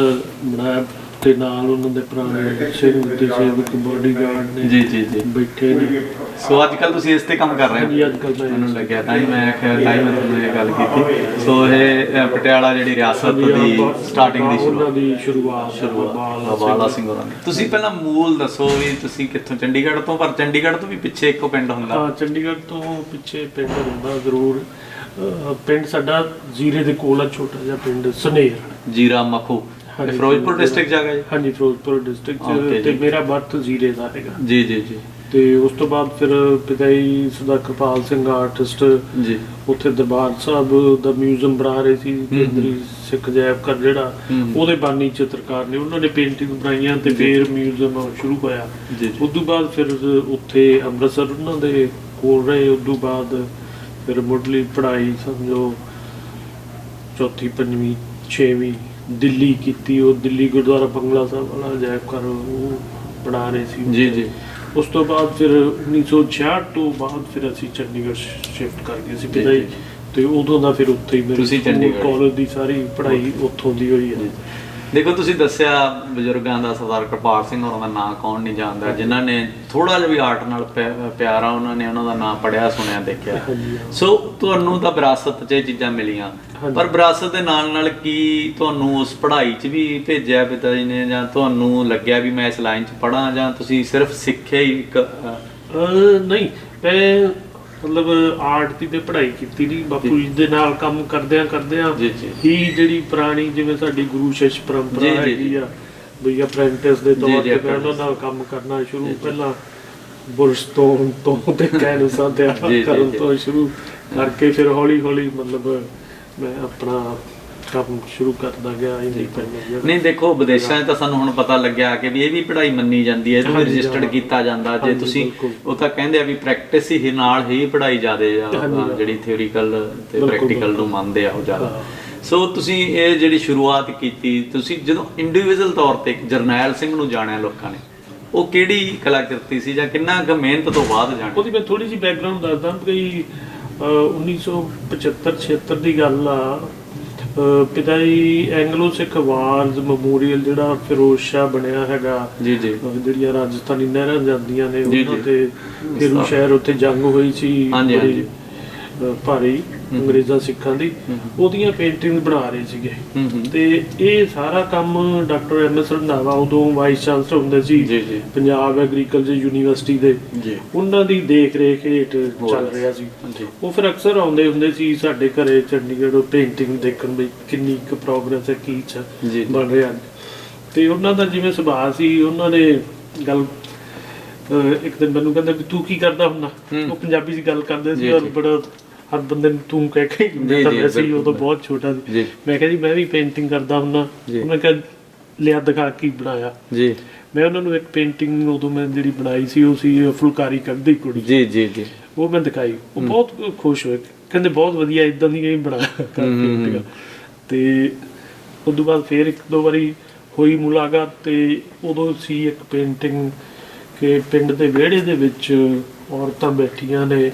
ਬਣਾਇਆ ਤੇ ਨਾਲ ਉਹਨਾਂ ਦੇ ਪੁਰਾਣੇ ਸਿੰਘ ਤੇ ਸੇਵਕ ਬਾਡੀਗਾਰਡ ਨੇ ਜੀ ਜੀ ਜੀ। ਬੈਠੇ ਨੇ। ਸੋ ਅੱਜ ਕੱਲ ਤੁਸੀਂ ਇਸ ਤੇ ਕੰਮ ਕਰ ਰਹੇ ਹੋ? ਜੀ ਅੱਜ ਕੱਲ੍ਹ ਮੈਂ- ਮੈਨੂੰ ਲੱਗਿਆ ਤਾਂ। ਹੀ ਮੈਂ ਆਖਿਆ ਤਾਂ ਹੀ ਮੈਂ ਤੁਹਾਨੂੰ ਇਹ ਗੱਲ ਕੀਤੀ। ਸੋ ਇਹ ਪਟਿਆਲਾ ਜਿਹੜੀ ਰਿਆਸਤ ਦੀ ਸਟਾਰਟਿੰਗ ਦੀ ਸ਼ੁਰੂਆਤ। ਦੀ ਸ਼ੁਰੂਆਤ ਸ਼ੁਰੂਆਤ ਆਲਾ ਸਿੰਘ। ਹੋਰਾਂ ਦੀ ਤੁਸੀਂ ਪਹਿਲਾਂ ਮੂਲ ਦੱਸੋ ਵੀ ਤੁਸੀਂ ਕਿੱਥੋਂ ਚੰਡੀਗੜ੍ਹ ਤੋਂ? ਪਰ ਚੰਡੀਗੜ੍ਹ ਤੋਂ ਵੀ ਪਿੱਛੇ ਇੱਕੋ ਪਿੰਡ ਹੁੰਦਾ। ਹਾਂ ਚੰਡੀਗੜ੍ਹ ਤੋਂ ਪਿੱਛੇ ਪਿੰਡ ਹੁੰਦਾ ਜ਼ਰੂਰ। ਪਿੰਡ ਸਾਡਾ ਜ਼ੀਰੇ ਦੇ ਕੋਲ ਆ ਛੋਟਾ ਜਿਹਾ ਪਿੰਡ ਸਨੇਰ। ਜੀਰਾ ਮਖੂ। ਹਾਂਜੀ, ਫਿਰੋਜ਼ਪੁਰ ਡਿਸਟ੍ਰਿਕਟ ਜਾਗਾ ਜੀ ਹਾਂਜੀ ਫਿਰੋਜ਼ਪੁਰ ਡਿਸਟ੍ਰਿਕਟ Okay ਚ ਤੇ। ਮੇਰਾ ਬਰਥ ਜ਼ੀਰੇ ਦਾ ਹੈਗਾ ਜੀ ਜੀ ਜੀ। ਤੇ ਉਸ ਤੋਂ ਬਾਅਦ ਫਿਰ ਪਿਤਾ ਜੀ ਸਰਦਾਰ ਕਿਰਪਾਲ ਸਿੰਘ ਆਰਟਿਸਟ ਜੀ। ਉੱਥੇ ਦਰਬਾਰ ਸਾਹਿਬ ਦਾ ਮਿਊਜ਼ੀਅਮ ਬਣਾ ਰਹੇ ਸੀ ਕੇਂਦਰੀ ਸਿੱਖ ਅਜਾਇਬ ਘਰ ਜਿਹੜਾ। ਉਹਦੇ ਬਾਨੀ ਚਿੱਤਰਕਾਰ ਨੇ ਉਹਨਾਂ ਨੇ ਪੇਂਟਿੰਗ ਬਣਾਈਆਂ ਤੇ ਫਿਰ ਮਿਊਜ਼ੀਅਮ ਸ਼ੁਰੂ ਹੋਇਆ। ਜੀ ਜੀ। ਉਸ ਤੋਂ ਬਾਅਦ ਫਿਰ ਉੱਥੇ ਅੰਮ੍ਰਿਤਸਰ ਉਹਨਾਂ ਦੇ ਕੋਲ ਰਹੇ ਉਸ ਤੋਂ ਬਾਅਦ ਫਿਰ ਮੁੱਢਲੀ ਪੜ੍ਹਾਈ ਸਮਝੋ ਚੌਥੀ ਪੰਜਵੀਂ ਛੇਵੀਂ ਦਿੱਲੀ ਕੀਤੀ ਉਹ ਦਿੱਲੀ ਗੁਰਦੁਆਰਾ ਬੰਗਲਾ ਸਾਹਿਬ ਵਾਲਾ ਅਜਾਇਬ ਘਰ ਉਹ ਬਣਾ ਰਹੇ ਸੀ। ਜੀ ਜੀ। ਉਸ ਤੋਂ ਬਾਅਦ ਫਿਰ 1966 ਤੋਂ ਬਾਅਦ ਫਿਰ ਅਸੀਂ ਚੰਡੀਗੜ੍ਹ ਸ਼ਿਫਟ ਕਰ ਗਏ ਸੀ ਜੀ, ਪਿਤਾ ਜੀ। ਜੀ। ਤੇ ਉਦੋਂ ਦਾ ਫਿਰ ਉੱਥੇ ਹੀ ਮੇਰੀ ਤੁਸੀਂ ਚੰਡੀਗੜ੍ਹ। ਕਾਲਜ ਦੀ ਸਾਰੀ ਪੜ੍ਹਾਈ ਉੱਥੋਂ ਦੀ ਹੋਈ ਹੈ। ਦੇਖੋ ਤੁਸੀਂ ਦੱਸਿਆ ਬਜ਼ੁਰਗਾਂ ਦਾ ਸਰਦਾਰ ਕਿਰਪਾਲ ਸਿੰਘ ਹੋਰਾਂ ਦਾ ਨਾਂ ਕੌਣ ਨਹੀਂ ਜਾਣਦਾ ਜਿਨ੍ਹਾਂ ਨੇ ਥੋੜਾ ਜਿਹਾ ਵੀ ਆਰਟ ਨਾਲ ਪਿਆ- ਪਿਆਰ ਉਹਨਾਂ ਨੇ ਉਹਨਾਂ ਦਾ ਨਾਂ ਪੜਿਆ ਸੁਣਿਆ ਦੇਖਿਆ। ਸੋ ਤੁਹਾਨੂੰ ਤਾਂ ਵਿਰਾਸਤ 'ਚ ਇਹ ਚੀਜ਼ਾਂ ਮਿਲੀਆਂ। ਪਰ ਵਿਰਾਸਤ ਦੇ ਨਾਲ ਨਾਲ ਕੀ ਤੁਹਾਨੂੰ ਉਸ ਪੜ੍ਹਾਈ 'ਚ ਵੀ ਭੇਜਿਆ ਪਿਤਾ ਜੀ ਨੇ ਜਾਂ ਤੁਹਾਨੂੰ ਲੱਗਿਆ ਵੀ ਮੈਂ ਇਸ ਲਾਈਨ 'ਚ ਪੜਾਂ ਜਾਂ ਤੁਸੀਂ ਸਿਰਫ ਸਿੱਖਿਆ ਹੀ ਇੱਕ ਨਹੀਂ ਮੈਂ ਮਤਲਬ ਆਰਟ ਦੀ ਤੇ ਪੜ੍ਹਾਈ ਕੀਤੀ ਨਹੀਂ ਬਾਪੂ ਜੀ ਦੇ ਨਾਲ ਕੰਮ ਕਰਦਿਆਂ ਕਰਦਿਆਂ। ਹੀ ਜਿਹੜੀ ਪੁਰਾਣੀ ਜਿਵੇਂ ਸਾਡੀ ਗੁਰੂ ਸ਼ਿਸ਼ ਪਰੰਪਰਾ ਹੈਗੀ ਜੀ। ਆ ਬਈ ਅਪ੍ਰੈਂਟਿਸ ਦੇ ਤੌਰ ਤੇ ਮੈਂ ਉਹਨਾਂ। ਨਾਲ ਕੰਮ ਕਰਨਾ ਸ਼ੁਰੂ ਪਹਿਲਾਂ ਬੁਰਸ਼ ਤੋਂ ਤੋਂ ਕੈਨਸਾ ਤੇ ਕਰਨ। ਤੋਂ ਸ਼ੁਰੂ ਕਰਕੇ ਫਿਰ ਹੌਲੀ ਹੌਲੀ ਮਤਲਬ ਮੈਂ ਆਪਣਾ ਕੰਮ ਸ਼ੁਰੂ ਕਰਦਾ ਗਿਆ ਇੰਡੀਪੈਂਡੈਂਟ ਨਹੀਂ ਦੇਖੋ ਵਿਦੇਸ਼ਾਂ 'ਚ ਤਾਂ ਸਾਨੂੰ ਹੁਣ ਪਤਾ ਲੱਗਿਆ ਕਿ ਵੀ ਇਹ ਵੀ ਪੜ੍ਹਾਈ ਮੰਨੀ ਜਾਂਦੀ ਹੈ ਇਹ ਵੀ ਹਾਂਜੀ, ਰਜਿਸਟਰਡ। ਕੀਤਾ ਜਾਂਦਾ ਜੇ ਤੁਸੀਂ। ਉਹ ਤਾਂ ਕਹਿੰਦੇ ਆ ਵੀ ਪ੍ਰੈਕਟਿਸ ਹੀ ਨਾਲ ਹੀ ਪੜ੍ਹਾਈ ਅ, ਜਿਹੜੀ ਥਿਓਰੀਕਲ ਤੇ ਪ੍ਰੈਕਟੀਕਲ ਨੂੰ। ਮੰਨਦੇ ਆ ਉਹ ਜ਼ਿਆਦਾ। ਸੋ ਤੁਸੀਂ ਇਹ ਜਿਹੜੀ ਸ਼ੁਰੂਆਤ ਕੀਤੀ ਤੁਸੀਂ ਜਦੋਂ ਇੰਡੀਵਿਜੂਅਲ ਤੌਰ ਤੇ ਇੱਕ ਜਰਨੈਲ ਸਿੰਘ ਨੂੰ ਜਾਣਿਆ ਲੋਕਾਂ ਨੇ ਉਹ ਕਿਹੜੀ ਕਲਾਕ੍ਰਿਤੀ ਸੀ ਜਾਂ ਕਿੰਨਾ ਕੁ ਮਿਹਨਤ ਤੋਂ ਬਾਅਦ ਜਾਣੀ ਉਹਦੀ ਮੈਂ ਥੋੜੀ ਜਿਹੀ ਬੈਕਗ੍ਰਾਉਂਡ ਦੱਸਦਾ ਕਿ ਅਹ, 1975 76 ਦੀ ਗੱਲ ਆ ਪਿਤਾ ਜੀ ਐਂਗਲੋ ਸਿੱਖ ਵਾਰਜ਼ ਮੈਮੋਰੀਅਲ ਜਿਹੜਾ ਫਿਰੋਜ਼ ਸ਼ਾਹ ਬਣਿਆ ਹੈਗਾ ਜੀ ਜੀ ਜਿਹੜੀਆਂ ਰਾਜਸਥਾਨੀ ਨਹਿਰਾਂ ਜਾਂਦੀਆਂ ਨੇ ਉਹਨਾਂ। ਤੇ ਫਿਰੂ ਸ਼ਹਿਰ ਉੱਤੇ ਜੰਗ ਹੋਈ ਸੀ ਹਾਂਜੀ, ਹਾਂਜੀ। ਭਾਰੀ ਅੰਗਰੇਜ਼ਾਂ ਸਿੱਖਾਂ ਦੀ ਉਹਦੀਆਂ ਪੇਂਟਿੰਗ ਬਣਾ ਰਹੇ ਸੀਗੇ। ਤੇ ਇਹ ਸਾਰਾ ਕੰਮ ਡਾਕਟਰ ਐਮ ਐਸ ਰੰਧਾਵਾ ਉਦੋਂ ਵਾਈਸ ਚਾਂਸਲਰ ਹੁੰਦੇ ਸੀ ਪੰਜਾਬ ਐਗਰੀਕਲਚਰ ਯੂਨੀਵਰਸਿਟੀ ਦੇ। ਉਹਨਾਂ ਦੀ ਦੇਖ ਰੇਖ ਹੇਠ ਚੱਲ ਰਿਹਾ ਸੀ। ਉਹ ਫਿਰ ਅਕਸਰ ਆਉਂਦੇ ਹੁੰਦੇ ਸੀ ਸਾਡੇ ਘਰੇ ਚੰਡੀਗੜ੍ਹ ਪੇਂਟਿੰਗ ਦੇਖਣ ਵੀ ਕਿੰਨੀ ਕੁ ਪ੍ਰੋਗਰੈਸ ਹੈ ਕੀ ਚ ਬਣ ਰਿਹਾ ਤੇ ਉਹਨਾਂ ਦਾ ਜਿਵੇਂ ਸੁਭਾਅ ਸੀ ਉਹਨਾਂ ਨੇ ਗੱਲ ਇੱਕ ਦਿਨ ਮੈਨੂੰ ਕਹਿੰਦੇ ਵੀ ਤੂੰ ਕੀ ਕਰਦਾ ਹੁੰਦਾ। ਉਹ ਪੰਜਾਬੀ ਚ ਗੱਲ ਕਰਦੇ ਸੀ ਔਰ। ਬੜਾ ਹਰ ਬੰਦੇ ਨੂੰ ਤੂੰ ਕਹਿ ਕੇ ਮੈਂ ਤਾਂ ਵੈਸੇ ਹੀ। ਉਦੋਂ ਬਹੁਤ ਛੋਟਾ ਸੀ। ਮੈਂ ਕਿਹਾ ਜੀ ਮੈਂ ਵੀ ਪੇਂਟਿੰਗ ਕਰਦਾ ਹੁੰਦਾ ਜੀ। ਉਹਨੇ ਕਿਹਾ ਲਿਆ ਦਿਖਾ ਕੀ ਬਣਾਇਆ। ਜੀ। ਮੈਂ ਉਹਨਾਂ ਨੂੰ ਇੱਕ ਪੇਂਟਿੰਗ ਉਦੋਂ ਮੈਂ ਜਿਹੜੀ ਬਣਾਈ ਸੀ ਉਹ ਸੀ ਫੁਲਕਾਰੀ ਕੱਢਦੀ ਕੁੜੀ। ਜੀ ਜੀ ਜੀ। ਉਹ ਮੈਂ ਦਿਖਾਈ। ਉਹ ਬਹੁਤ ਖੁਸ਼ ਹੋਏ। ਕਹਿੰਦੇ ਬਹੁਤ ਵਧੀਆ ਇਦਾਂ ਦੀ ਹੀ ਬਣਾ ਕਰ ਹਮ, ਹਮ, ਪੇਂਟਿੰਗ ਤੇ ਉਸ ਤੋਂ ਬਾਅਦ ਫੇਰ ਇੱਕ ਦੋ ਵਾਰੀ ਹੋਈ ਮੁਲਾਕਾਤ ਤੇ ਉਦੋਂ ਸੀ ਇੱਕ ਪੇਂਟਿੰਗ ਕਿ ਪਿੰਡ ਦੇ ਵਿਹੜੇ ਦੇ ਵਿੱਚ ਔਰਤਾਂ ਬੈਠੀਆਂ ਨੇ।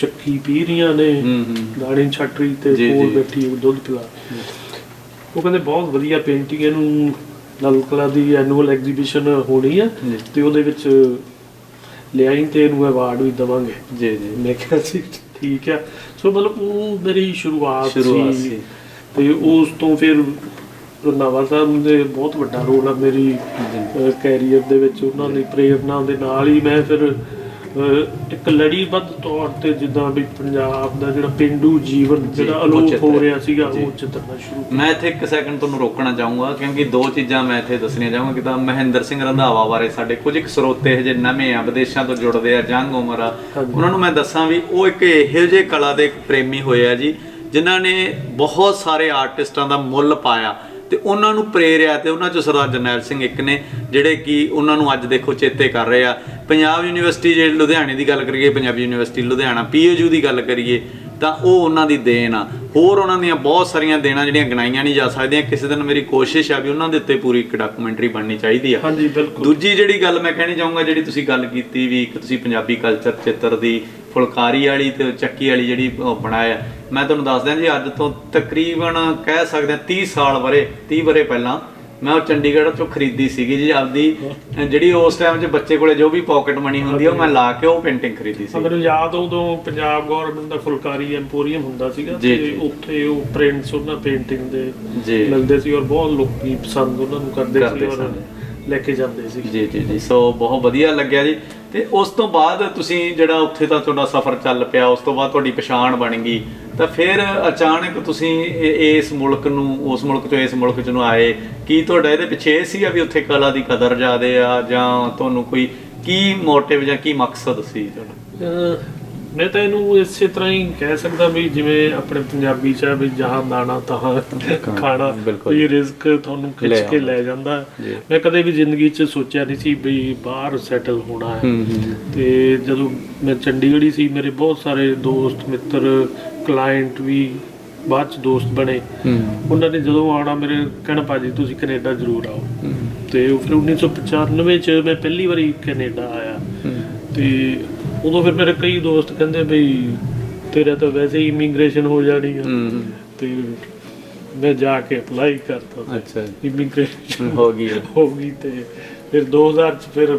ਚੱਕੀ ਪੀ ਰਹੀਆਂ ਨੇ ਹੂੰ ਹੂੰ। ਦਾਣੇ ਛੱਟ ਰਹੀ ਤੇ ਕੋਲ। ਬੈਠੀ ਦੁੱਧ ਪਿਲਾ ਉਹ ਕਹਿੰਦੇ ਬਹੁਤ ਵਧੀਆ ਪੇਂਟਿੰਗ ਇਹਨੂੰ ਲਾਲ ਕਲਾ ਦੀ ਐਨੂਅਲ ਐਗਜ਼ੀਬਿਸ਼ਨ ਹੋਣੀ ਆ। ਤੇ ਉਹਦੇ ਵਿੱਚ ਲਿਆਈ ਤੇ ਇਹਨੂੰ ਅਵਾਰਡ ਵੀ ਦਵਾਂਗੇ। ਜੀ ਜੀ। ਮੈਂ ਕਿਹਾ ਸੀ ਠੀਕ ਆ। ਸੋ ਮਤਲਬ ਉਹ ਮੇਰੀ ਸ਼ੁਰੂਆਤ ਸੀ। ਤੇ ਉਸ ਤੋਂ ਫਿਰ ਰੰਧਾਵਾ ਸਾਹਿਬ ਦੇ ਬਹੁਤ ਵੱਡਾ ਰੋਲ ਆ ਮੇਰੀ ਕੈਰੀਅਰ ਦੇ ਵਿੱਚ। ਉਹਨਾਂ ਦੀ ਪ੍ਰੇਰਨਾ ਦੇ ਨਾਲ ਹੀ ਮੈਂ ਫਿਰ ਇੱਕ ਲੜੀਬੱਧ ਤੌਰ ਤੇ ਜਿੱਦਾਂ ਵੀ ਪੰਜਾਬ ਦਾ ਜਿਹੜਾ ਪਿੰਡੂ ਜੀਵਨ ਜਿਹੜਾ ਅਲੋਪ ਹੋ ਰਿਹਾ ਸੀਗਾ। ਉਹ ਚਿੱਤਰਨਾ ਸ਼ੁਰੂ ਮੈਂ ਇੱਥੇ ਇੱਕ ਸੈਕਿੰਡ ਤੁਹਾਨੂੰ ਰੋਕਣਾ ਚਾਹੂੰਗਾ ਕਿਉਂਕਿ ਦੋ ਚੀਜ਼ਾਂ ਮੈਂ ਇੱਥੇ ਦੱਸਣੀਆਂ ਚਾਹੂੰਗਾ ਕਿ ਤਾਂ ਮਹਿੰਦਰ ਸਿੰਘ ਰੰਧਾਵਾ ਬਾਰੇ ਸਾਡੇ ਕੁਝ ਇੱਕ ਸਰੋਤੇ ਹਜੇ ਨਵੇਂ ਆ ਵਿਦੇਸ਼ਾਂ ਤੋਂ ਜੁੜਦੇ ਆ ਜੰਗ ਉਮਰ ਆ। ਉਹਨਾਂ ਨੂੰ ਮੈਂ ਦੱਸਾਂ ਵੀ ਉਹ ਇੱਕ ਇਹੋ ਜਿਹੇ ਕਲਾ ਦੇ ਇੱਕ ਪ੍ਰੇਮੀ ਹੋਏ ਆ ਜੀ ਜਿਨ੍ਹਾਂ ਨੇ ਬਹੁਤ ਸਾਰੇ ਆਰਟਿਸਟਾਂ ਦਾ ਮੁੱਲ ਪਾਇਆ ਤੇ ਉਹਨਾਂ ਨੂੰ ਪ੍ਰੇਰਿਆ ਤੇ ਉਹਨਾਂ ਚੋਂ ਸਰਦਾਰ ਜਰਨੈਲ ਸਿੰਘ ਇੱਕ ਨੇ ਜਿਹੜੇ ਕਿ ਉਹਨਾਂ ਨੂੰ ਅੱਜ ਦੇਖੋ ਚੇਤੇ ਕਰ ਰਹੇ ਆ ਪੰਜਾਬ ਯੂਨੀਵਰਸਿਟੀ ਜੇ ਲੁਧਿਆਣੇ ਦੀ ਗੱਲ ਕਰੀਏ ਪੰਜਾਬੀ ਯੂਨੀਵਰਸਿਟੀ ਲੁਧਿਆਣਾ ਪੀਏਯੂ ਦੀ ਗੱਲ ਕਰੀਏ ਤਾਂ ਉਹ ਉਹਨਾਂ ਦੀ ਦੇਣ ਆ। ਹੋਰ ਉਹਨਾਂ ਦੀਆਂ ਬਹੁਤ ਸਾਰੀਆਂ ਦੇਣਾਂ ਜਿਹੜੀਆਂ ਗਿਣਾਈਆਂ ਨਹੀਂ ਜਾ ਸਕਦੀਆਂ। ਕਿਸੇ ਦਿਨ ਮੇਰੀ ਕੋਸ਼ਿਸ਼ ਆ ਵੀ ਉਹਨਾਂ ਦੇ ਉੱਤੇ ਪੂਰੀ ਇੱਕ ਡਾਕੂਮੈਂਟਰੀ ਬਣਨੀ ਚਾਹੀਦੀ ਆ। ਹਾਂਜੀ ਬਿਲਕੁਲ। ਦੂਜੀ ਜਿਹੜੀ ਗੱਲ ਮੈਂ ਕਹਿਣੀ ਚਾਹੂੰਗਾ ਜਿਹੜੀ ਤੁਸੀਂ ਗੱਲ ਕੀਤੀ ਵੀ ਇੱਕ ਤੁਸੀਂ ਪੰਜਾਬੀ ਕਲਚਰ ਚਿੱਤਰ ਦੀ ਫੁਲਕਾਰੀ ਵਾਲੀ ਤੇ ਚੱਕੀ ਵਾਲੀ ਜਿਹੜੀ ਬਣਾਇਆ। ਮੈਂ ਤੁਹਾਨੂੰ ਦੱਸ ਦਿਆਂ ਜੀ ਅੱਜ ਤੋਂ ਤਕਰੀਬਨ ਕਹਿ ਸਕਦੇ ਹਾਂ 30 ਸਾਲ ਬਰੇ 30 ਬਰੇ ਪਹਿਲਾਂ ਮੈਂ ਉਹ ਚੰਡੀਗੜ੍ਹ ਤੋਂ ਖਰੀਦੀ ਸੀਗੀ ਜੀ ਆਪਦੀ। ਜਿਹੜੀ ਉਸ ਟਾਈਮ 'ਚ ਬੱਚੇ ਕੋਲੇ ਜੋ ਵੀ ਪਾਕਟ ਮਨੀ ਹੁੰਦੀ ਆ ਉਹ ਮੈਂ ਲਾ ਕੇ ਉਹ ਪੇਂਟਿੰਗ ਖਰੀਦੀ ਸੀ। ਮੈਨੂੰ ਯਾਦ ਉਦੋਂ ਪੰਜਾਬ ਗਵਰਨਮੈਂਟ ਦਾ ਫੁਲਕਾਰੀ ਐਮਪੋਰੀਅਮ ਹੁੰਦਾ ਸੀਗਾ ਤੇ। ਉੱਥੇ ਉਹ ਪ੍ਰਿੰਟਸ ਉਹਨਾਂ ਪੇਂਟਿੰਗ ਦੇ ਮਿਲਦੇ ਸੀ ਔਰ ਬਹੁਤ ਲੋਕੀ ਪਸੰਦ ਉਹਨਾਂ ਨੂੰ ਕਰਦੇ ਸੀ ਔਰ। ਲੈ ਕੇ ਜਾਂਦੇ ਸੀ। ਜੀ ਜੀ ਜੀ। ਸੋ ਬਹੁਤ ਵਧੀਆ ਲੱਗਿਆ ਜੀ। ਤੇ ਉਸ ਤੋਂ ਬਾਅਦ ਤੁਸੀਂ ਜਿਹੜਾ ਉੱਥੇ ਤਾਂ ਤੁਹਾਡਾ ਸਫ਼ਰ ਚੱਲ ਪਿਆ, ਉਸ ਤੋਂ ਬਾਅਦ ਤੁਹਾਡੀ ਪਛਾਣ ਬਣ ਗਈ, ਤਾਂ ਫਿਰ ਅਚਾਨਕ ਤੁਸੀਂ ਇਸ ਮੁਲਕ ਨੂੰ, ਉਸ ਮੁਲਕ ਤੋਂ ਇਸ ਮੁਲਕ ਚ ਨੂੰ ਆਏ। ਕੀ ਤੁਹਾਡਾ ਇਹਦੇ ਪਿੱਛੇ ਇਹ ਸੀਗਾ ਵੀ ਉੱਥੇ ਕਲਾ ਦੀ ਕਦਰ ਜ਼ਿਆਦੇ ਆ ਜਾਂ ਤੁਹਾਨੂੰ ਕੋਈ, ਕੀ ਮੋਟਿਵ ਜਾਂ ਕੀ ਮਕਸਦ ਸੀ ਤੁਹਾਡਾ? ਮੈਂ ਤਾਂ ਇਹਨੂੰ ਇਸੇ ਤਰ੍ਹਾਂ ਹੀ ਕਹਿ ਸਕਦਾ ਵੀ ਜਿਵੇਂ ਆਪਣੇ ਪੰਜਾਬੀ ਚ ਵੀ ਜਹਾਂ ਦਾਣਾ ਤਹਾਂ ਖਾਣਾ। ਇਹ ਰਿਜ਼ਕ ਤੁਹਾਨੂੰ ਖਿੱਚ ਕੇ। ਲੈ ਜਾਂਦਾ। ਮੈਂ ਕਦੇ ਵੀ ਜ਼ਿੰਦਗੀ 'ਚ ਸੋਚਿਆ ਨਹੀਂ ਸੀ ਵੀ ਬਾਹਰ ਸੈਟਲ ਹੋਣਾ ਹੈ। ਤੇ ਜਦੋਂ ਮੈਂ ਚੰਡੀਗੜ੍ਹ ਹੀ ਸੀ ਮੇਰੇ ਬਹੁਤ ਸਾਰੇ ਦੋਸਤ ਮਿੱਤਰ ਕਲਾਇੰਟ ਵੀ ਬਾਅਦ ਚ ਦੋਸਤ ਬਣੇ। ਉਹਨਾਂ ਨੇ ਜਦੋਂ ਆਉਣਾ ਮੇਰੇ ਕਹਿਣਾ ਭਾਜੀ ਤੁਸੀਂ ਕੈਨੇਡਾ ਜ਼ਰੂਰ ਆਓ। ਤੇ ਉਹ ਫਿਰ 1995 ਚ ਮੈਂ ਪਹਿਲੀ ਵਾਰੀ ਕੈਨੇਡਾ ਆਇਆ। ਤੇ ਉਦੋਂ ਫਿਰ ਮੇਰੇ ਕਈ ਦੋਸਤ ਕਹਿੰਦੇ ਬਈ ਤੇਰਾ ਤਾਂ ਵੈਸੇ ਹੀ ਇਮੀਗ੍ਰੇਸ਼ਨ ਹੋ ਜਾਣੀ ਆ। ਹੂੰ ਤੇ ਮੈਂ ਜਾ ਕੇ ਅਪਲਾਈ ਕਰਤਾ। ਅੱਛਾ ਇਮੀਗ੍ਰੇਸ਼ਨ ਹੋ ਗਈ ਹੈ। ਗਈ ਤੇ ਫਿਰ 2000 ਚ ਫਿਰ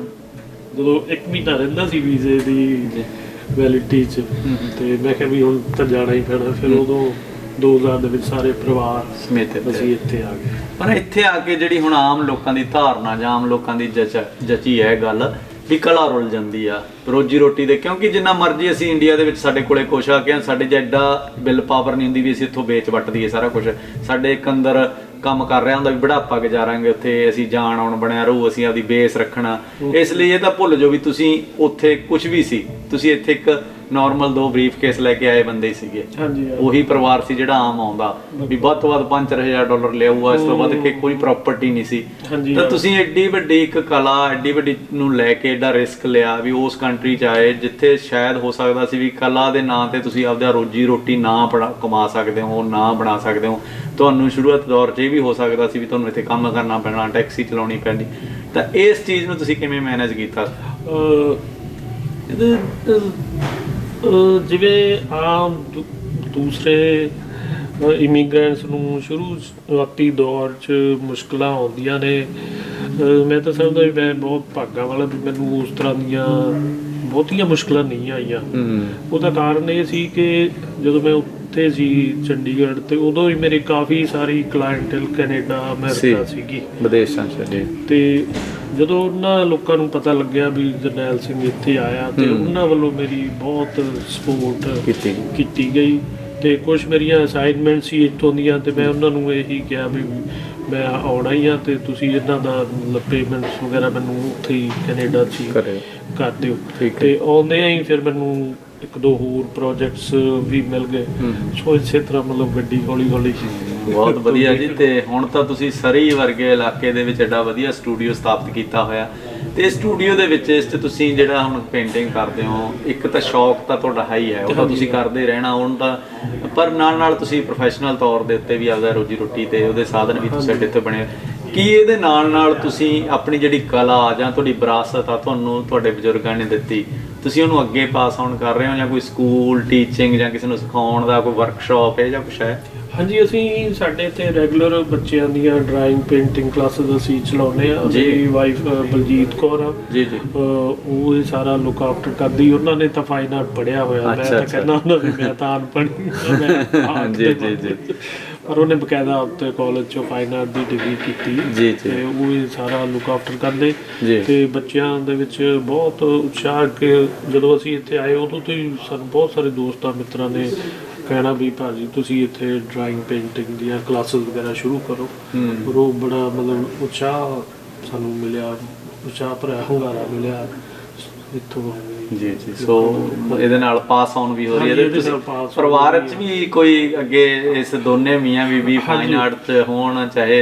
ਜਦੋਂ 1 ਮਹੀਨਾ ਰਹਿੰਦਾ ਸੀ ਵੀਜ਼ੇ ਦੀ। ਵੈਲਿਡਿਟੀ ਚ ਤੇ ਮੈਂ ਕਿਹਾ ਵੀ ਹੁਣ ਤਾਂ ਜਾਣਾ ਹੀ ਪੈਣਾ। ਫਿਰ ਉਦੋਂ 2000 ਦੇ ਵਿੱਚ ਸਾਰੇ ਪਰਿਵਾਰ ਸਮੇਤ ਅਸੀਂ ਇੱਥੇ ਆ ਗਏ। ਪਰ ਇੱਥੇ ਆ ਕੇ ਜਿਹੜੀ ਹੁਣ ਆਮ ਲੋਕਾਂ ਦੀ ਧਾਰਨਾ ਜਾਂ ਆਮ ਲੋਕਾਂ ਦੀ ਜਚ ਜਚੀ ਹੈ ਗੱਲ ਵੀ ਕਲਾ ਰੁੱਲ ਜਾਂਦੀ ਆ। ਰੋਜੀ ਰੋਟੀ ਦੇ ਕਿਉਂਕਿ ਜਿੰਨਾ ਮਰਜ਼ੀ ਅਸੀਂ ਇੰਡੀਆ ਦੇ ਵਿੱਚ ਸਾਡੇ ਕੋਲੇ ਕੁਛ ਆ ਕੇ ਸਾਡੇ ਜੈਡਾ ਬਿੱਲ ਪਾਵਰ ਨਹੀਂ ਹੁੰਦੀ ਵੀ ਅਸੀਂ ਇੱਥੋਂ ਵੇਚ ਵੱਟ ਦਈਏ ਸਾਰਾ ਕੁਝ ਸਾਡੇ ਇੱਕ ਅੰਦਰ ਕੰਮ ਕਰ ਰਿਹਾ ਹੁੰਦਾ ਵੀ ਬੁਢਾਪਾ ਗੁਜ਼ਾਰਾਂਗੇ ਉੱਥੇ ਅਸੀਂ ਜਾਣ ਆਉਣ ਬਣਿਆ ਰਹੂ ਅਸੀਂ ਆਪਦੀ ਬੇਸ ਰੱਖਣਾ। ਇਸ ਲਈ ਇਹ ਤਾਂ ਭੁੱਲ ਜਾਓ ਵੀ ਤੁਸੀਂ ਉੱਥੇ ਕੁਝ ਵੀ ਸੀ ਤੁਸੀਂ ਇੱਥੇ ਇੱਕ ਨਾਰਮਲ ਦੋ ਬਰੀਫ ਕੇਸ ਲੈ ਕੇ ਆਏ ਬੰਦੇ ਸੀਗੇ। ਹਾਂਜੀ। ਉਹੀ ਪਰਿਵਾਰ ਸੀ ਜਿਹੜਾ ਆਮ ਆਉਂਦਾ। ਵੀ ਵੱਧ ਤੋਂ ਵੱਧ 5000 ਡਾਲਰ ਲਿਆਊਗਾ ਇਸ ਤੋਂ ਵੱਧ ਕਿ ਕੋਈ ਪ੍ਰਾਪਰਟੀ ਨਹੀਂ ਸੀ। ਤਾਂ। ਤੁਸੀਂ ਐਡੀ ਵੱਡੀ ਇੱਕ ਕਲਾ ਐਡੀ ਵੱਡੀ ਨੂੰ ਲੈ ਕੇ ਐਡਾ ਰਿਸਕ ਲਿਆ ਵੀ ਉਸ ਕੰਟਰੀ ਚ ਆਏ ਜਿੱਥੇ ਸ਼ਾਇਦ ਹੋ ਸਕਦਾ ਸੀ ਵੀ ਕਲਾ ਦੇ ਨਾਂ ਤੇ ਤੁਸੀਂ ਆਪਦਾ ਰੋਜੀ ਰੋਟੀ ਨਾ ਕਮਾ ਸਕਦੇ ਹੋ ਨਾ ਬਣਾ ਸਕਦੇ ਹੋ। ਤੁਹਾਨੂੰ ਸ਼ੁਰੂਆਤ ਦੌਰ 'ਚ ਇਹ ਵੀ ਹੋ ਸਕਦਾ ਸੀ ਵੀ ਤੁਹਾਨੂੰ ਇੱਥੇ ਕੰਮ ਕਰਨਾ ਪੈਣਾ ਟੈਕਸੀ ਚਲਾਉਣੀ ਪੈਂਦੀ। ਤਾਂ ਇਸ ਚੀਜ਼ ਨੂੰ ਤੁਸੀਂ ਕਿਵੇਂ ਮੈਨੇਜ ਕੀਤਾ? ਇਹਦੇ ਜਿਵੇਂ ਆਮ ਦੂਸਰੇ ਇਮੀਗ੍ਰੈਂਟਸ ਨੂੰ ਸ਼ੁਰੂ ਸ਼ੁਰੂਆਤੀ ਦੌਰ 'ਚ ਮੁਸ਼ਕਲਾਂ ਆਉਂਦੀਆਂ ਨੇ। ਮੈਂ ਤਾਂ ਸਮਝਦਾ ਵੀ ਮੈਂ ਬਹੁਤ ਭਾਗਾ ਵਾਲਾ ਵੀ ਮੈਨੂੰ ਉਸ ਤਰ੍ਹਾਂ ਦੀਆਂ ਬਹੁਤੀਆਂ ਮੁਸ਼ਕਲਾਂ ਨਹੀਂ ਆਈਆਂ। ਉਹਦਾ ਕਾਰਨ ਇਹ ਸੀ ਕਿ ਜਦੋਂ ਮੈਂ ਉੱਥੇ ਸੀ ਚੰਡੀਗੜ੍ਹ ਤੇ ਉਦੋਂ ਹੀ ਮੇਰੇ ਕਾਫੀ ਸਾਰੀ ਕਲਾਇੰਟਲ ਕੈਨੇਡਾ ਅਮਰੀਕਾ ਸੀ। ਸੀਗੀ ਵਿਦੇਸ਼ਾਂ ਚ ਜੀ ਤੇ ਜਦੋਂ ਉਹਨਾਂ ਲੋਕਾਂ ਨੂੰ ਪਤਾ ਲੱਗਿਆ ਵੀ ਜਰਨੈਲ ਸਿੰਘ ਇੱਥੇ ਆਇਆ ਤੇ। ਉਹਨਾਂ ਵੱਲੋਂ ਮੇਰੀ ਬਹੁਤ ਸਪੋਰਟ ਕੀਤੀ ਕੀਤੀ ਗਈ ਤੇ ਕੁਝ ਮੇਰੀਆਂ ਅਸਾਈਨਮੈਂਟ ਸੀ ਇੱਥੋਂ ਦੀਆਂ ਤੇ ਮੈਂ ਉਹਨਾਂ ਨੂੰ ਇਹੀ ਕਿਹਾ ਵੀ ਮੈਂ ਆਉਣਾ ਹੀ ਆ ਤੇ ਤੁਸੀਂ ਇਹਨਾਂ ਦਾ ਪੇਮੈਂਟਸ ਵਗੈਰਾ ਮੈਨੂੰ ਉੱਥੇ ਹੀ ਕੈਨੇਡਾ 'ਚ ਹੀ ਕਰੇ ਕਰ ਦਿਓ ਠੀਕ ਹੈ। ਤੇ ਆਉਂਦੇ ਹੀ ਫਿਰ ਮੈਨੂੰ ਇੱਕ ਦੋ ਹੋਰ ਪ੍ਰੋਜੈਕਟਸ ਵੀ ਮਿਲ ਗਏ। ਸੋ ਇਸੇ ਤਰ੍ਹਾਂ ਮਤਲਬ ਗੱਡੀ ਹੌਲੀ ਹੌਲੀ ਬਹੁਤ ਵਧੀਆ ਜੀ ਤੇ ਹੁਣ ਤਾਂ ਤੁਸੀਂ ਸਰੀ ਵਰਗੇ ਇਲਾਕੇ ਦੇ ਵਿੱਚ ਐਡਾ ਵਧੀਆ ਸਟੂਡੀਓ ਸਥਾਪਿਤ ਕੀਤਾ ਹੋਇਆ। ਤੇ ਸਟੂਡੀਓ ਦੇ ਵਿੱਚ ਇਸ 'ਚ ਤੁਸੀਂ ਜਿਹੜਾ ਹੁਣ ਪੇਂਟਿੰਗ ਕਰਦੇ ਹੋ ਇੱਕ ਤਾਂ ਸ਼ੌਕ ਤਾਂ ਤੁਹਾਡਾ ਹੈ ਹੀ ਹੈ ਉਹ ਤਾਂ ਤੁਸੀਂ ਕਰਦੇ ਰਹਿਣਾ ਹੁਣ ਤਾਂ ਪਰ ਨਾਲ ਨਾਲ ਤੁਸੀਂ ਪ੍ਰੋਫੈਸ਼ਨਲ ਤੌਰ ਦੇ ਉੱਤੇ ਵੀ ਆਪਦਾ ਰੋਜੀ ਰੋਟੀ ਤੇ ਉਹਦੇ ਸਾਧਨ ਵੀ ਤੁਸੀਂ ਸਾਡੇ ਇੱਥੇ ਬਣੇ ਕੀ ਇਹਦੇ ਨਾਲ ਨਾਲ ਤੁਸੀਂ ਆਪਣੀ ਜਿਹੜੀ ਕਲਾ ਜਾਂ ਤੁਹਾਡੀ ਵਿਰਾਸਤ ਆ ਤੁਹਾਨੂੰ ਤੁਹਾਡੇ ਬਜ਼ੁਰਗਾਂ ਨੇ ਦਿੱਤੀ ਤੁਸੀਂ ਉਹਨੂੰ ਅੱਗੇ ਪਾਸ ਆਨ ਕਰ ਰਹੇ ਹੋ ਜਾਂ ਕੋਈ ਸਕੂਲ ਟੀਚਿੰਗ ਜਾਂ ਕਿਸੇ ਨੂੰ ਸਿਖਾਉਣ ਦਾ ਕੋਈ ਵਰਕਸ਼ਾਪ ਹੈ ਜਾਂ ਕੁਛ ਹੈ? ਹਾਂਜੀ ਅਸੀਂ ਸਾਡੇ ਇੱਥੇ ਰੈਗੂਲਰ ਬੱਚਿਆਂ ਦੀਆਂ ਡਰਾਇੰਗ ਪੇਂਟਿੰਗ ਕਲਾਸਿਸ ਅਸੀਂ ਚਲਾਉਂਦੇ ਆ ਜੀ। ਮੇਰੀ ਵਾਈਫ ਬਲਜੀਤ ਕੌਰ ਆ। ਜੀ ਜੀ। ਉਹ ਇਹ ਸਾਰਾ ਲੁੱਕ ਆਫਟਰ ਕਰਦੀ। ਉਹਨਾਂ ਨੇ ਤਾਂ ਫਾਈਨ ਆਰਟ ਪੜਿਆ ਹੋਇਆ। ਮੈਂ ਤਾਂ। ਕਹਿੰਦਾ ਉਹਨਾਂ ਨੇ ਮੈਂ ਤਾਂ ਅਨਪੜ੍ਹ ਮੈਂ ਜੀ, ਜੀ, ਜੀ। ਪਰ ਉਹਨੇ ਬਕਾਇਦਾ ਉੱਤੇ ਕਾਲਜ ਚੋਂ ਫਾਈਨ ਆਰਟ ਦੀ ਡਿਗਰੀ ਕੀਤੀ। ਜੀ, ਜੀ। ਤੇ ਉਹ ਇਹ ਸਾਰਾ ਲੁੱਕ ਆਫਟਰ ਕਰਦੇ। ਜੀ। ਤੇ ਬੱਚਿਆਂ ਦੇ ਵਿੱਚ ਬਹੁਤ ਉਤਸ਼ਾਹ ਕਿ ਜਦੋਂ ਅਸੀਂ ਇੱਥੇ ਆਏ ਉਦੋਂ ਤੋਂ ਹੀ ਸਾਨੂੰ ਬਹੁਤ ਸਾਰੇ ਦੋਸਤਾਂ ਮਿੱਤਰਾਂ ਨੇ ਕਹਿਣਾ ਵੀ ਭਾਜੀ ਤੁਸੀਂ ਇੱਥੇ ਡਰਾਇੰਗ ਪੇਂਟਿੰਗ ਦੀਆਂ ਕਲਾਸਿਸ ਵਗੈਰਾ ਸ਼ੁਰੂ ਕਰੋ। ਹੂੰ। ਔਰ ਉਹ ਬੜਾ ਮਤਲਬ ਉਤਸ਼ਾਹ ਸਾਨੂੰ ਮਿਲਿਆ ਉਤਸ਼ਾਹ ਭਰਿਆ ਹੁੰਗਾਰਾ ਮਿਲਿਆ। ਇੱਥੋਂ ਜੀ ਜੀ ਸੋ ਇਹਦੇ ਨਾਲ ਪਾਸ ਆਨ ਵੀ ਹੋ ਰਹੀ ਹੈ। ਇਹਦੇ ਤੁਸੀਂ ਪਰਿਵਾਰ ਹੋ ਚ ਰਹੀ ਵੀ ਕੋਈ ਅੱਗੇ ਇਸ ਦੋਨੇ ਮੀਆਂ ਬੀਬੀ ਫਾਈਨ। ਆਰਟ ਚ ਹੋਣ ਚਾਹੇ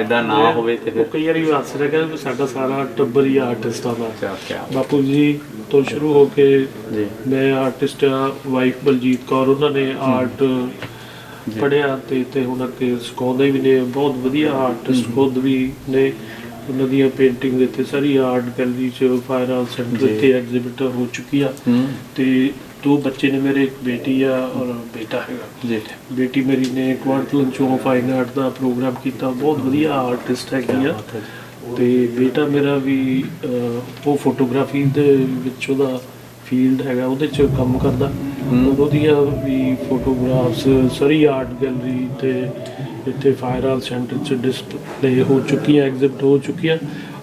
ਐਡਾ ਨਾ ਹੋਵੇ ਤੇ ਫਿਰ। ਕਈ ਵਾਰੀ ਹੱਸ ਰਿਹਾ ਕਿ ਸਾਡਾ ਸਾਰਾ ਟੱਬਰ ਹੀ ਆਰਟਿਸਟਾਂ ਕਿਆ ਬਾਪੂ ਜੀ ਤੋਂ ਸ਼ੁਰੂ ਹੋ ਕੇ ਜੀ। ਮੈਂ ਆਰਟਿਸਟ ਆ ਵਾਈਫ ਬਲਜੀਤ ਕੌਰ ਉਹਨਾਂ ਨੇ ਆਰਟ ਪੜਿਆ ਤੇ ਤੇ ਹੁਣ ਅੱਗੇ ਸਿਖਾਉਂਦੇ ਵੀ ਨੇ। ਬਹੁਤ ਵਧੀਆ ਆਰਟਿਸਟ ਖੁਦ ਵੀ ਨੇ। ਉਹਨਾਂ ਦੀਆਂ ਪੇਂਟਿੰਗ ਦੇ ਤੇ ਸਾਰੀ ਆਰਟ ਗੈਲਰੀ ਚ ਫਾਇਰ ਹਾਊਸ ਸੈਂਟਰ ਜੀ। ਤੇ ਐਗਜ਼ਿਬਿਟ ਹੋ ਚੁੱਕੀ ਆ। ਹੂੰ। ਤੇ ਦੋ ਬੱਚੇ ਨੇ ਮੇਰੇ ਇੱਕ ਬੇਟੀ ਆ ਔਰ ਬੇਟਾ ਹੈਗਾ। ਜੀ। ਬੇਟੀ ਮੇਰੀ ਨੇ ਕੁਆਂਟਲਨ ਚੋਂ ਫਾਈਨ ਆਰਟ ਦਾ ਪ੍ਰੋਗਰਾਮ ਕੀਤਾ। ਬਹੁਤ ਵਧੀਆ ਆਰਟਿਸਟ ਹੈਗੀ ਆ। ਤੇ ਬੇਟਾ ਮੇਰਾ ਵੀ ਅਹ, ਉਹ ਫੋਟੋਗ੍ਰਾਫੀ ਦੇ ਵਿੱਚ ਉਹਦਾ ਫੀਲਡ ਹੈਗਾ ਉਹਦੇ ਚ ਕੰਮ ਕਰਦਾ। ਉਹਦੀਆਂ ਵੀ ਫੋਟੋਗ੍ਰਾਫਸ ਸਰੀ ਆਰਟ ਗੈਲਰੀ ਤੇ ਇੱਥੇ ਫਾਇਰ ਹਾਲ ਸੈਂਟਰ ਚ ਡਿਸਪਲੇ ਹੋ ਚੁੱਕੀਆਂ ਐਗਜ਼ਿਬਿਟ ਹੋ ਚੁੱਕੀਆਂ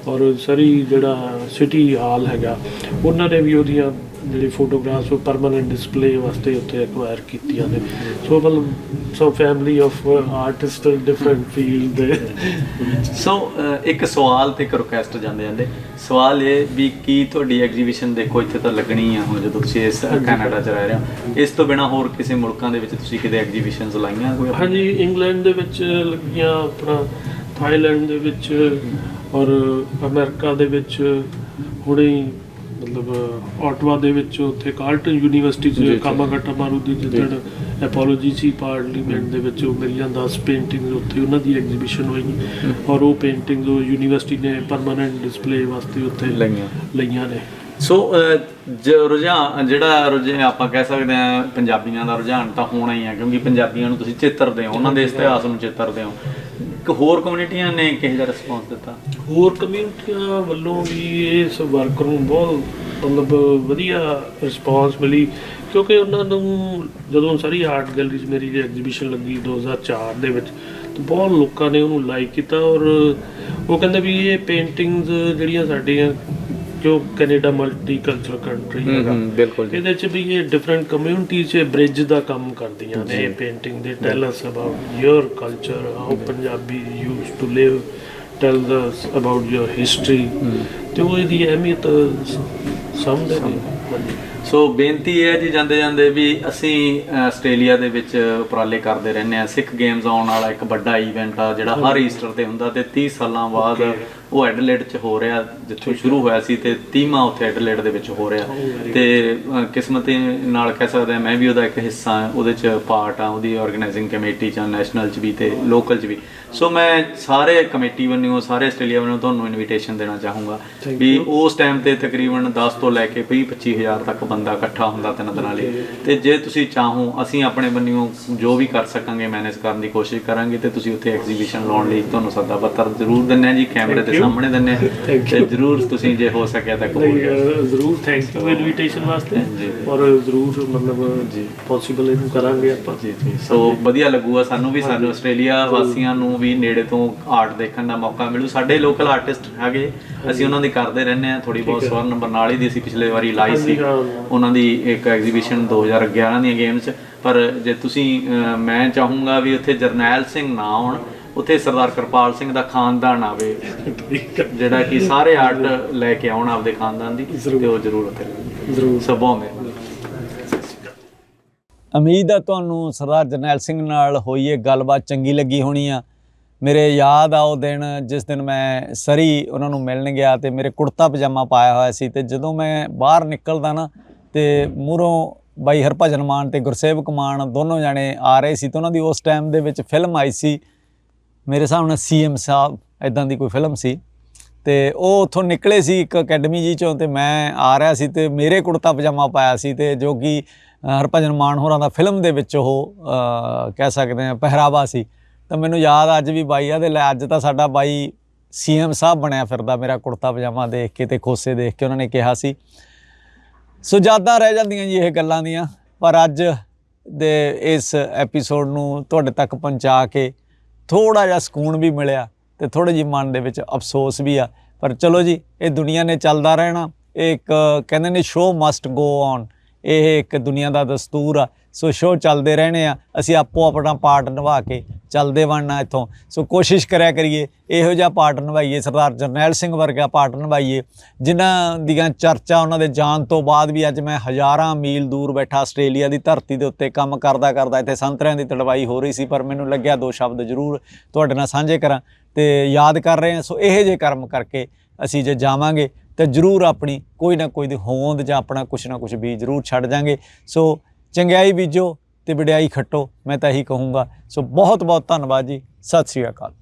ਔਰ ਸਰੀ ਜਿਹੜਾ ਸਿਟੀ ਹਾਲ ਹੈਗਾ, ਉਹਨਾਂ ਨੇ ਵੀ ਉਹਦੀਆਂ ਜਿਹੜੀ ਫੋਟੋਗ੍ਰਾਫਸ ਉਹ ਪਰਮਨੈਂਟ ਡਿਸਪਲੇ ਵਾਸਤੇ ਉੱਥੇ ਐਕਵਾਇਰ ਕੀਤੀਆਂ ਨੇ। ਸੋ ਮਤਲਬ so family of artist different field ਦੇ। ਸੋ ਇੱਕ ਸਵਾਲ ਤੇ ਇੱਕ ਰਿਕੁਐਸਟ ਜਾਂਦੇ ਜਾਂਦੇ। ਸਵਾਲ ਇਹ ਵੀ ਕੀ ਤੁਹਾਡੀ ਐਗਜੀਬਿਸ਼ਨ ਦੇਖੋ ਇੱਥੇ ਤਾਂ ਲੱਗਣੀ ਆ ਹੁਣ ਜਦੋਂ ਤੁਸੀਂ ਇਸ ਕੈਨੇਡਾ ਚ ਰਹਿ ਰਹੇ ਹੋ। ਇਸ ਤੋਂ ਬਿਨਾ ਹੋਰ ਕਿਸੇ ਮੁਲਕਾਂ ਦੇ ਵਿੱਚ ਤੁਸੀਂ ਕਿਤੇ ਐਗਜੀਬਿਸ਼ਨਸ ਲਾਈਆਂ ਕੋਈ? ਹਾਂਜੀ ਇੰਗਲੈਂਡ ਦੇ ਵਿੱਚ ਲੱਗੀਆਂ ਆਪਣਾ ਥਾਈਲੈਂਡ ਦੇ ਵਿੱਚ ਔਰ ਅਮਰੀਕਾ ਦੇ ਵਿੱਚ ਹੁਣੇ ਮਤਲਬ ਆਟਵਾ ਦੇ ਵਿੱਚ ਉੱਥੇ ਕਾਰਲਟਨ ਯੂਨੀਵਰਸਿਟੀ। ਚ ਕਾਮਾਗਾਟਾ ਮਾਰੂਦੀ ਜਿੱਦਣ ਐਪੋਲੋਜੀ ਸੀ ਪਾਰਲੀਮੈਂਟ ਦੇ ਵਿੱਚ ਉਹ ਮੇਰੀਆਂ 10 ਪੇਂਟਿੰਗਸ ਉੱਥੇ ਉਹਨਾਂ ਦੀ ਐਗਜ਼ੀਬਿਸ਼ਨ ਹੋਈ। ਔਰ ਉਹ ਪੇਂਟਿੰਗਸ ਉਹ ਯੂਨੀਵਰਸਿਟੀ ਨੇ ਪਰਮਾਨੈਂਟ ਡਿਸਪਲੇ ਵਾਸਤੇ ਉੱਥੇ ਲਈਆਂ। ਲਈਆਂ ਨੇ। ਸੋ ਰੁਝਾਨ ਜਿਹੜਾ ਰੁਝਾਨ ਆਪਾਂ ਕਹਿ ਸਕਦੇ ਆ ਪੰਜਾਬੀਆਂ ਦਾ ਰੁਝਾਨ ਤਾਂ ਹੋਣਾ ਹੀ ਆ ਕਿਉਂਕਿ ਪੰਜਾਬੀਆਂ ਨੂੰ ਤੁਸੀਂ ਚਿੱਤਰਦੇ ਹੋ ਉਹਨਾਂ ਦੇ ਇਤਿਹਾਸ ਨੂੰ ਚਿੱਤਰਦੇ ਹੋ। ਇੱਕ ਹੋਰ ਕਮਿਊਨਿਟੀਆਂ ਨੇ ਕਿਹੋ ਜਿਹਾ ਰਿਸਪੌਂਸ ਦਿੱਤਾ? ਹੋਰ ਕਮਿਊਨਿਟੀਆਂ ਵੱਲੋਂ ਵੀ ਇਸ ਵਰਕਰ ਨੂੰ ਬਹੁਤ ਮਤਲਬ ਵਧੀਆ ਰਿਸਪਾਂਸ ਮਿਲੀ, ਕਿਉਂਕਿ ਉਹਨਾਂ ਨੂੰ ਜਦੋਂ ਸਾਰੀ ਆਰਟ ਗੈਲਰੀ 'ਚ ਮੇਰੀ ਐਗਜ਼ੀਬਿਸ਼ਨ ਲੱਗੀ 2004 ਦੇ ਵਿੱਚ, ਤੇ ਬਹੁਤ ਲੋਕਾਂ ਨੇ ਉਹਨੂੰ ਲਾਈਕ ਕੀਤਾ ਔਰ ਉਹ ਕਹਿੰਦੇ ਵੀ ਇਹ ਪੇਂਟਿੰਗਸ ਜਿਹੜੀਆਂ ਸਾਡੀਆਂ ਜੋ ਕੈਨੇਡਾ ਮਲਟੀ ਕਲਚਰਲ ਕੰਟਰੀ ਹੈਗਾ ਬਿਲਕੁਲ ਇਹਦੇ ਚ ਵੀ ਇਹ ਡਿਫਰੈਂਟ ਕਮਿਊਨਿਟੀ ਚ ਬ੍ਰਿਜ ਦਾ ਕੰਮ ਕਰਦੀਆਂ ਨੇ ਇਹ ਪੇਂਟਿੰਗ ਦੇ tell us about your culture how Punjabi use to live tell us about your history ਤੇ ਉਹ ਇਹਦੀ ਅਹਿਮੀਅਤ ਸਮਝਦੇ ਨੇ। ਸੋ ਬੇਨਤੀ ਹੈ ਜੀ ਜਾਂਦੇ ਜਾਂਦੇ ਵੀ ਅਸੀਂ ਆਸਟ੍ਰੇਲੀਆ ਦੇ ਵਿੱਚ ਉਪਰਾਲੇ ਕਰਦੇ ਰਹਿੰਦੇ ਆ ਸਿੱਖ ਗੇਮਸ ਆਉਣ ਵਾਲਾ ਇੱਕ ਵੱਡਾ ਇਵੈਂਟ ਆ ਜਿਹੜਾ ਹਰ ਈਸਟਰ ਤੇ ਹੁੰਦਾ ਤੇ 30 ਸਾਲਾਂ ਬਾਅਦ ਉਹ ਐਡਲੇਡ 'ਚ ਹੋ ਰਿਹਾ ਜਿੱਥੋਂ ਸ਼ੁਰੂ ਹੋਇਆ ਸੀ ਤੇ 30ਵਾਂ ਉੱਥੇ ਐਡਲੇਡ ਦੇ ਵਿੱਚ ਹੋ ਰਿਹਾ। ਤੇ ਕਿਸਮਤੀ ਨਾਲ ਕਹਿ ਸਕਦੇ ਮੈਂ ਵੀ ਉਹਦਾ ਇੱਕ ਹਿੱਸਾ ਹਾਂ ਉਹਦੇ 'ਚ ਪਾਰਟ ਆ ਉਹਦੀ ਆਰਗੇਨਾਈਜ਼ਿੰਗ ਕਮੇਟੀ 'ਚ ਨੈਸ਼ਨਲ 'ਚ ਵੀ ਤੇ ਲੋਕਲ 'ਚ ਵੀ। ਸੋ ਮੈਂ ਸਾਰੇ ਕਮੇਟੀ ਵੱਲੋਂ ਸਾਰੇ ਆਸਟ੍ਰੇਲੀਆ ਵੱਲੋਂ ਤੁਹਾਨੂੰ ਇਨਵੀਟੇਸ਼ਨ ਦੇਣਾ ਚਾਹੂੰਗਾ ਵੀ ਉਸ ਟਾਈਮ ਤੇ ਤਕਰੀਬਨ 10 ਤੋਂ ਲੈ ਕੇ 20 25000 ਤੱਕ ਬੰਦਾ ਇਕੱਠਾ ਹੁੰਦਾ ਤਿੰਨ ਦਿਨਾਂ ਲਈ। ਤੇ ਜੇ ਤੁਸੀਂ ਚਾਹੋ ਅਸੀਂ ਆਪਣੇ ਬੰਨਿਓ ਜੋ ਵੀ ਕਰ ਸਕਾਂਗੇ ਮੈਨੇਜ ਕਰਨ ਦੀ ਕੋਸ਼ਿਸ਼ ਕਰਾਂਗੇ ਤੇ ਤੁਸੀਂ ਉੱਥੇ ਐਗਜ਼ੀਬਿਸ਼ਨ ਲਾਉਣ ਲਈ ਤੁਹਾਨੂੰ ਸੱਦਾ ਪੱਤਰ ਜ਼ਰੂਰ ਦਿੰਨੇ ਆ ਜੀ ਕੈਮਰੇ you. ਸਾਹਮਣੇ ਦਿੰਨੇ ਆ। ਤੇ. ਜ਼ਰੂਰ ਤੁਸੀਂ ਜੇ ਹੋ ਸਕਿਆ ਤਾਂ ਕਬੂਲ ਜ਼ਰੂਰ ਥੈਂਕ ਯੂ ਇਨਵੀਟੇਸ਼ਨ ਵਾਸਤੇ। ਔਰ ਜ਼ਰੂਰ ਮਤਲਬ ਜੀ। ਪੋਸੀਬਲ ਇਹਨੂੰ ਕਰਾਂਗੇ ਆਪਾਂ। ਜੀ ਜੀ। ਸੋ ਵਧੀਆ ਲੱਗੂਗਾ ਸਾਨੂੰ ਵੀ ਸਾਨੂੰ ਆਸਟ੍ਰੇਲੀਆ ਵਾਸੀਆਂ ਨੂੰ ਵੀ ਨੇੜੇ ਤੋਂ ਆਰਟ ਦੇਖਣ ਦਾ ਮੌਕਾ ਮਿਲੂ। ਸਾਡੇ ਲੋਕਲ ਆਰਟਿਸਟ ਹੈਗੇ। ਅਸੀਂ ਉਹਨਾਂ ਦੀ ਕਰਦੇ ਰਹਿੰਦੇ ਆ ਥੋੜੀ ਬਹੁਤ ਸਵਰਨ ਬਰਨਾਲੀ ਦੀ ਅਸੀਂ ਪਿਛਲੇ ਵਾਰੀ ਲਾਈ ਸੀ। ਉਹਨਾਂ ਦੀ ਇੱਕ ਐਗਜ਼ੀਬਿਸ਼ਨ 2011 ਦੀਆਂ ਗੇਮਸ ਪਰ ਜੇ ਤੁਸੀਂ ਮੈਂ ਚਾਹੂੰਗਾ ਵੀ ਉੱਥੇ ਜਰਨੈਲ ਸਿੰਘ ਨਾ ਆਉਣ। ਉੱਥੇ ਸਰਦਾਰ ਕਿਰਪਾਲ ਸਿੰਘ ਦਾ ਖਾਨਦਾਨ ਆਵੇ ਜਿਹੜਾ ਕਿ ਸਾਰੇ ਆਰਟ ਲੈ ਕੇ ਆਉਣ ਆਪਦੇ ਖਾਨਦਾਨ ਦੀ ਤੇ ਉਹ ਜ਼ਰੂਰ ਉੱਥੇ ਜ਼ਰੂਰ। ਸੋ ਬਹੁਤ ਮਿਹਰਬਾਨੀ। ਉਮੀਦ ਹੈ ਤੁਹਾਨੂੰ ਸਰਦਾਰ ਜਰਨੈਲ ਸਿੰਘ ਨਾਲ ਹੋਈ ਇਹ ਗੱਲਬਾਤ ਚੰਗੀ ਲੱਗੀ ਹੋਣੀ ਆ। ਮੇਰੇ ਯਾਦ ਆ ਉਹ ਦਿਨ ਜਿਸ ਦਿਨ ਮੈਂ ਸਰੀ ਉਹਨਾਂ ਨੂੰ ਮਿਲਣ ਗਿਆ ਤੇ ਮੇਰੇ ਕੁੜਤਾ ਪਜਾਮਾ ਪਾਇਆ ਹੋਇਆ ਸੀ ਤੇ ਜਦੋਂ ਮੈਂ ਬਾਹਰ ਨਿਕਲਦਾ ਨਾ ਤੇ ਮੂਹਰੋਂ ਬਾਈ ਹਰਭਜਨ ਮਾਨ ਤੇ ਗੁਰਸੇਵਕ ਮਾਨ ਦੋਨੋਂ ਜਾਣੇ ਆ ਰਹੇ ਸੀ ਤੇ ਉਹਨਾਂ ਦੀ ਉਸ ਟਾਈਮ ਦੇ ਵਿੱਚ ਫਿਲਮ ਆਈ ਸੀ। ਮੇਰੇ ਹਿਸਾਬ ਨਾਲ ਸੀਐਮ ਸਾਹਿਬ ਇਦਾਂ ਦੀ ਕੋਈ ਫਿਲਮ ਸੀ। ਤੇ ਉਹ ਉੱਥੋਂ ਨਿਕਲੇ ਸੀ ਇੱਕ ਅਕੈਡਮੀ ਜੀ ਚੋਂ ਤੇ ਮੈਂ ਆ ਰਿਹਾ ਸੀ ਤੇ ਮੇਰੇ ਕੁੜਤਾ ਪਜਾਮਾ ਪਾਇਆ ਸੀ ਤੇ ਜੋ ਕਿ ਹਰਭਜਨ ਮਾਨ ਹੋਰਾਂ ਦਾ ਫਿਲਮ ਦੇ ਵਿੱਚ ਉਹ ਕਹਿ ਸਕਦੇ ਆ ਪਹਿਰਾਵਾ ਸੀ। ਤਾਂ ਮੈਨੂੰ ਯਾਦ ਅੱਜ ਵੀ ਬਾਈ ਆ ਦੇ ਲੈ ਅੱਜ ਤਾਂ ਸਾਡਾ ਬਾਈ ਸੀਐਮ ਸਾਹਿਬ ਬਣਿਆ ਫਿਰਦਾ ਮੇਰਾ ਕੁੜਤਾ ਪਜਾਮਾ ਦੇਖ ਕੇ ਤੇ ਖੋਸੇ ਦੇਖ ਕੇ ਉਹਨਾਂ ਨੇ ਕਿਹਾ ਸੀ। ਸੋ ਯਾਦਾਂ ਰਹਿ ਜਾਂਦੀਆਂ ਜੀ ਇਹ ਗੱਲਾਂ ਦੀਆਂ, ਪਰ ਅੱਜ ਦੇ ਇਸ ਐਪੀਸੋਡ ਨੂੰ ਤੁਹਾਡੇ ਤੱਕ ਪਹੁੰਚਾ ਕੇ ਥੋੜਾ ਜਿਹਾ ਸਕੂਨ ਵੀ ਮਿਲਿਆ ਤੇ ਥੋੜੇ ਜਿਹੀ ਮਨ ਦੇ ਵਿੱਚ ਅਫਸੋਸ ਵੀ ਆ। ਪਰ ਚਲੋ ਜੀ, ਇਹ ਦੁਨੀਆ ਨੇ ਚੱਲਦਾ ਰਹਿਣਾ। ਇਹ ਇੱਕ, ਕਹਿੰਦੇ ਨੇ ਸ਼ੋ ਮਸਟ ਗੋ ਔਨ ਇਹ ਇੱਕ ਦੁਨੀਆ ਦਾ ਦਸਤੂਰ ਆ। ਸੋ ਸ਼ੋਅ ਚੱਲਦੇ ਰਹਿਣੇ ਆ। ਅਸੀਂ ਆਪੋ ਆਪਣਾ ਪਾਰਟ ਨਿਭਾ ਕੇ ਚੱਲਦੇ ਬਣਨਾ ਇੱਥੋਂ। ਸੋ ਕੋਸ਼ਿਸ਼ ਕਰਿਆ ਕਰੀਏ, ਇਹੋ ਜਿਹਾ ਪਾਰਟ ਨਿਭਾਈਏ, ਸਰਦਾਰ ਜਰਨੈਲ ਸਿੰਘ ਵਰਗਾ ਪਾਰਟ ਨਿਭਾਈਏ, ਜਿਨ੍ਹਾਂ ਦੀਆਂ ਚਰਚਾ ਉਹਨਾਂ ਦੇ ਜਾਣ ਤੋਂ ਬਾਅਦ ਵੀ ਅੱਜ ਮੈਂ ਹਜ਼ਾਰਾਂ ਮੀਲ ਦੂਰ ਬੈਠਾ ਆਸਟ੍ਰੇਲੀਆ ਦੀ ਧਰਤੀ ਦੇ ਉੱਤੇ ਕੰਮ ਕਰਦਾ ਕਰਦਾ ਇੱਥੇ ਸੰਤਰਿਆਂ ਦੀ ਤੜਵਾਈ ਹੋ ਰਹੀ ਸੀ, ਪਰ ਮੈਨੂੰ ਲੱਗਿਆ ਦੋ ਸ਼ਬਦ ਜ਼ਰੂਰ ਤੁਹਾਡੇ ਨਾਲ ਸਾਂਝੇ ਕਰਾਂ ਤੇ ਯਾਦ ਕਰ ਰਹੇ ਹਾਂ। ਸੋ ਇਹੋ ਜਿਹੇ ਕਰਮ ਕਰਕੇ ਅਸੀਂ ਜੇ ਜਾਵਾਂਗੇ ਤਾਂ ਜ਼ਰੂਰ ਆਪਣੀ ਕੋਈ ਨਾ ਕੋਈ ਦੀ ਹੋਂਦ ਜਾਂ ਆਪਣਾ ਕੁਛ ਨਾ ਕੁਛ ਵੀ ਜ਼ਰੂਰ ਛੱਡ ਜਾਾਂਗੇ। ਸੋ ਚੰਗਿਆਈ ਬੀਜੋ ਤੇ ਵਡਿਆਈ ਖੱਟੋ, ਮੈਂ ਤਾਂ ਇਹੀ ਕਹੂੰਗਾ। ਸੋ ਬਹੁਤ ਬਹੁਤ ਧੰਨਵਾਦ ਜੀ। ਸਤਿ ਸ੍ਰੀ ਅਕਾਲ।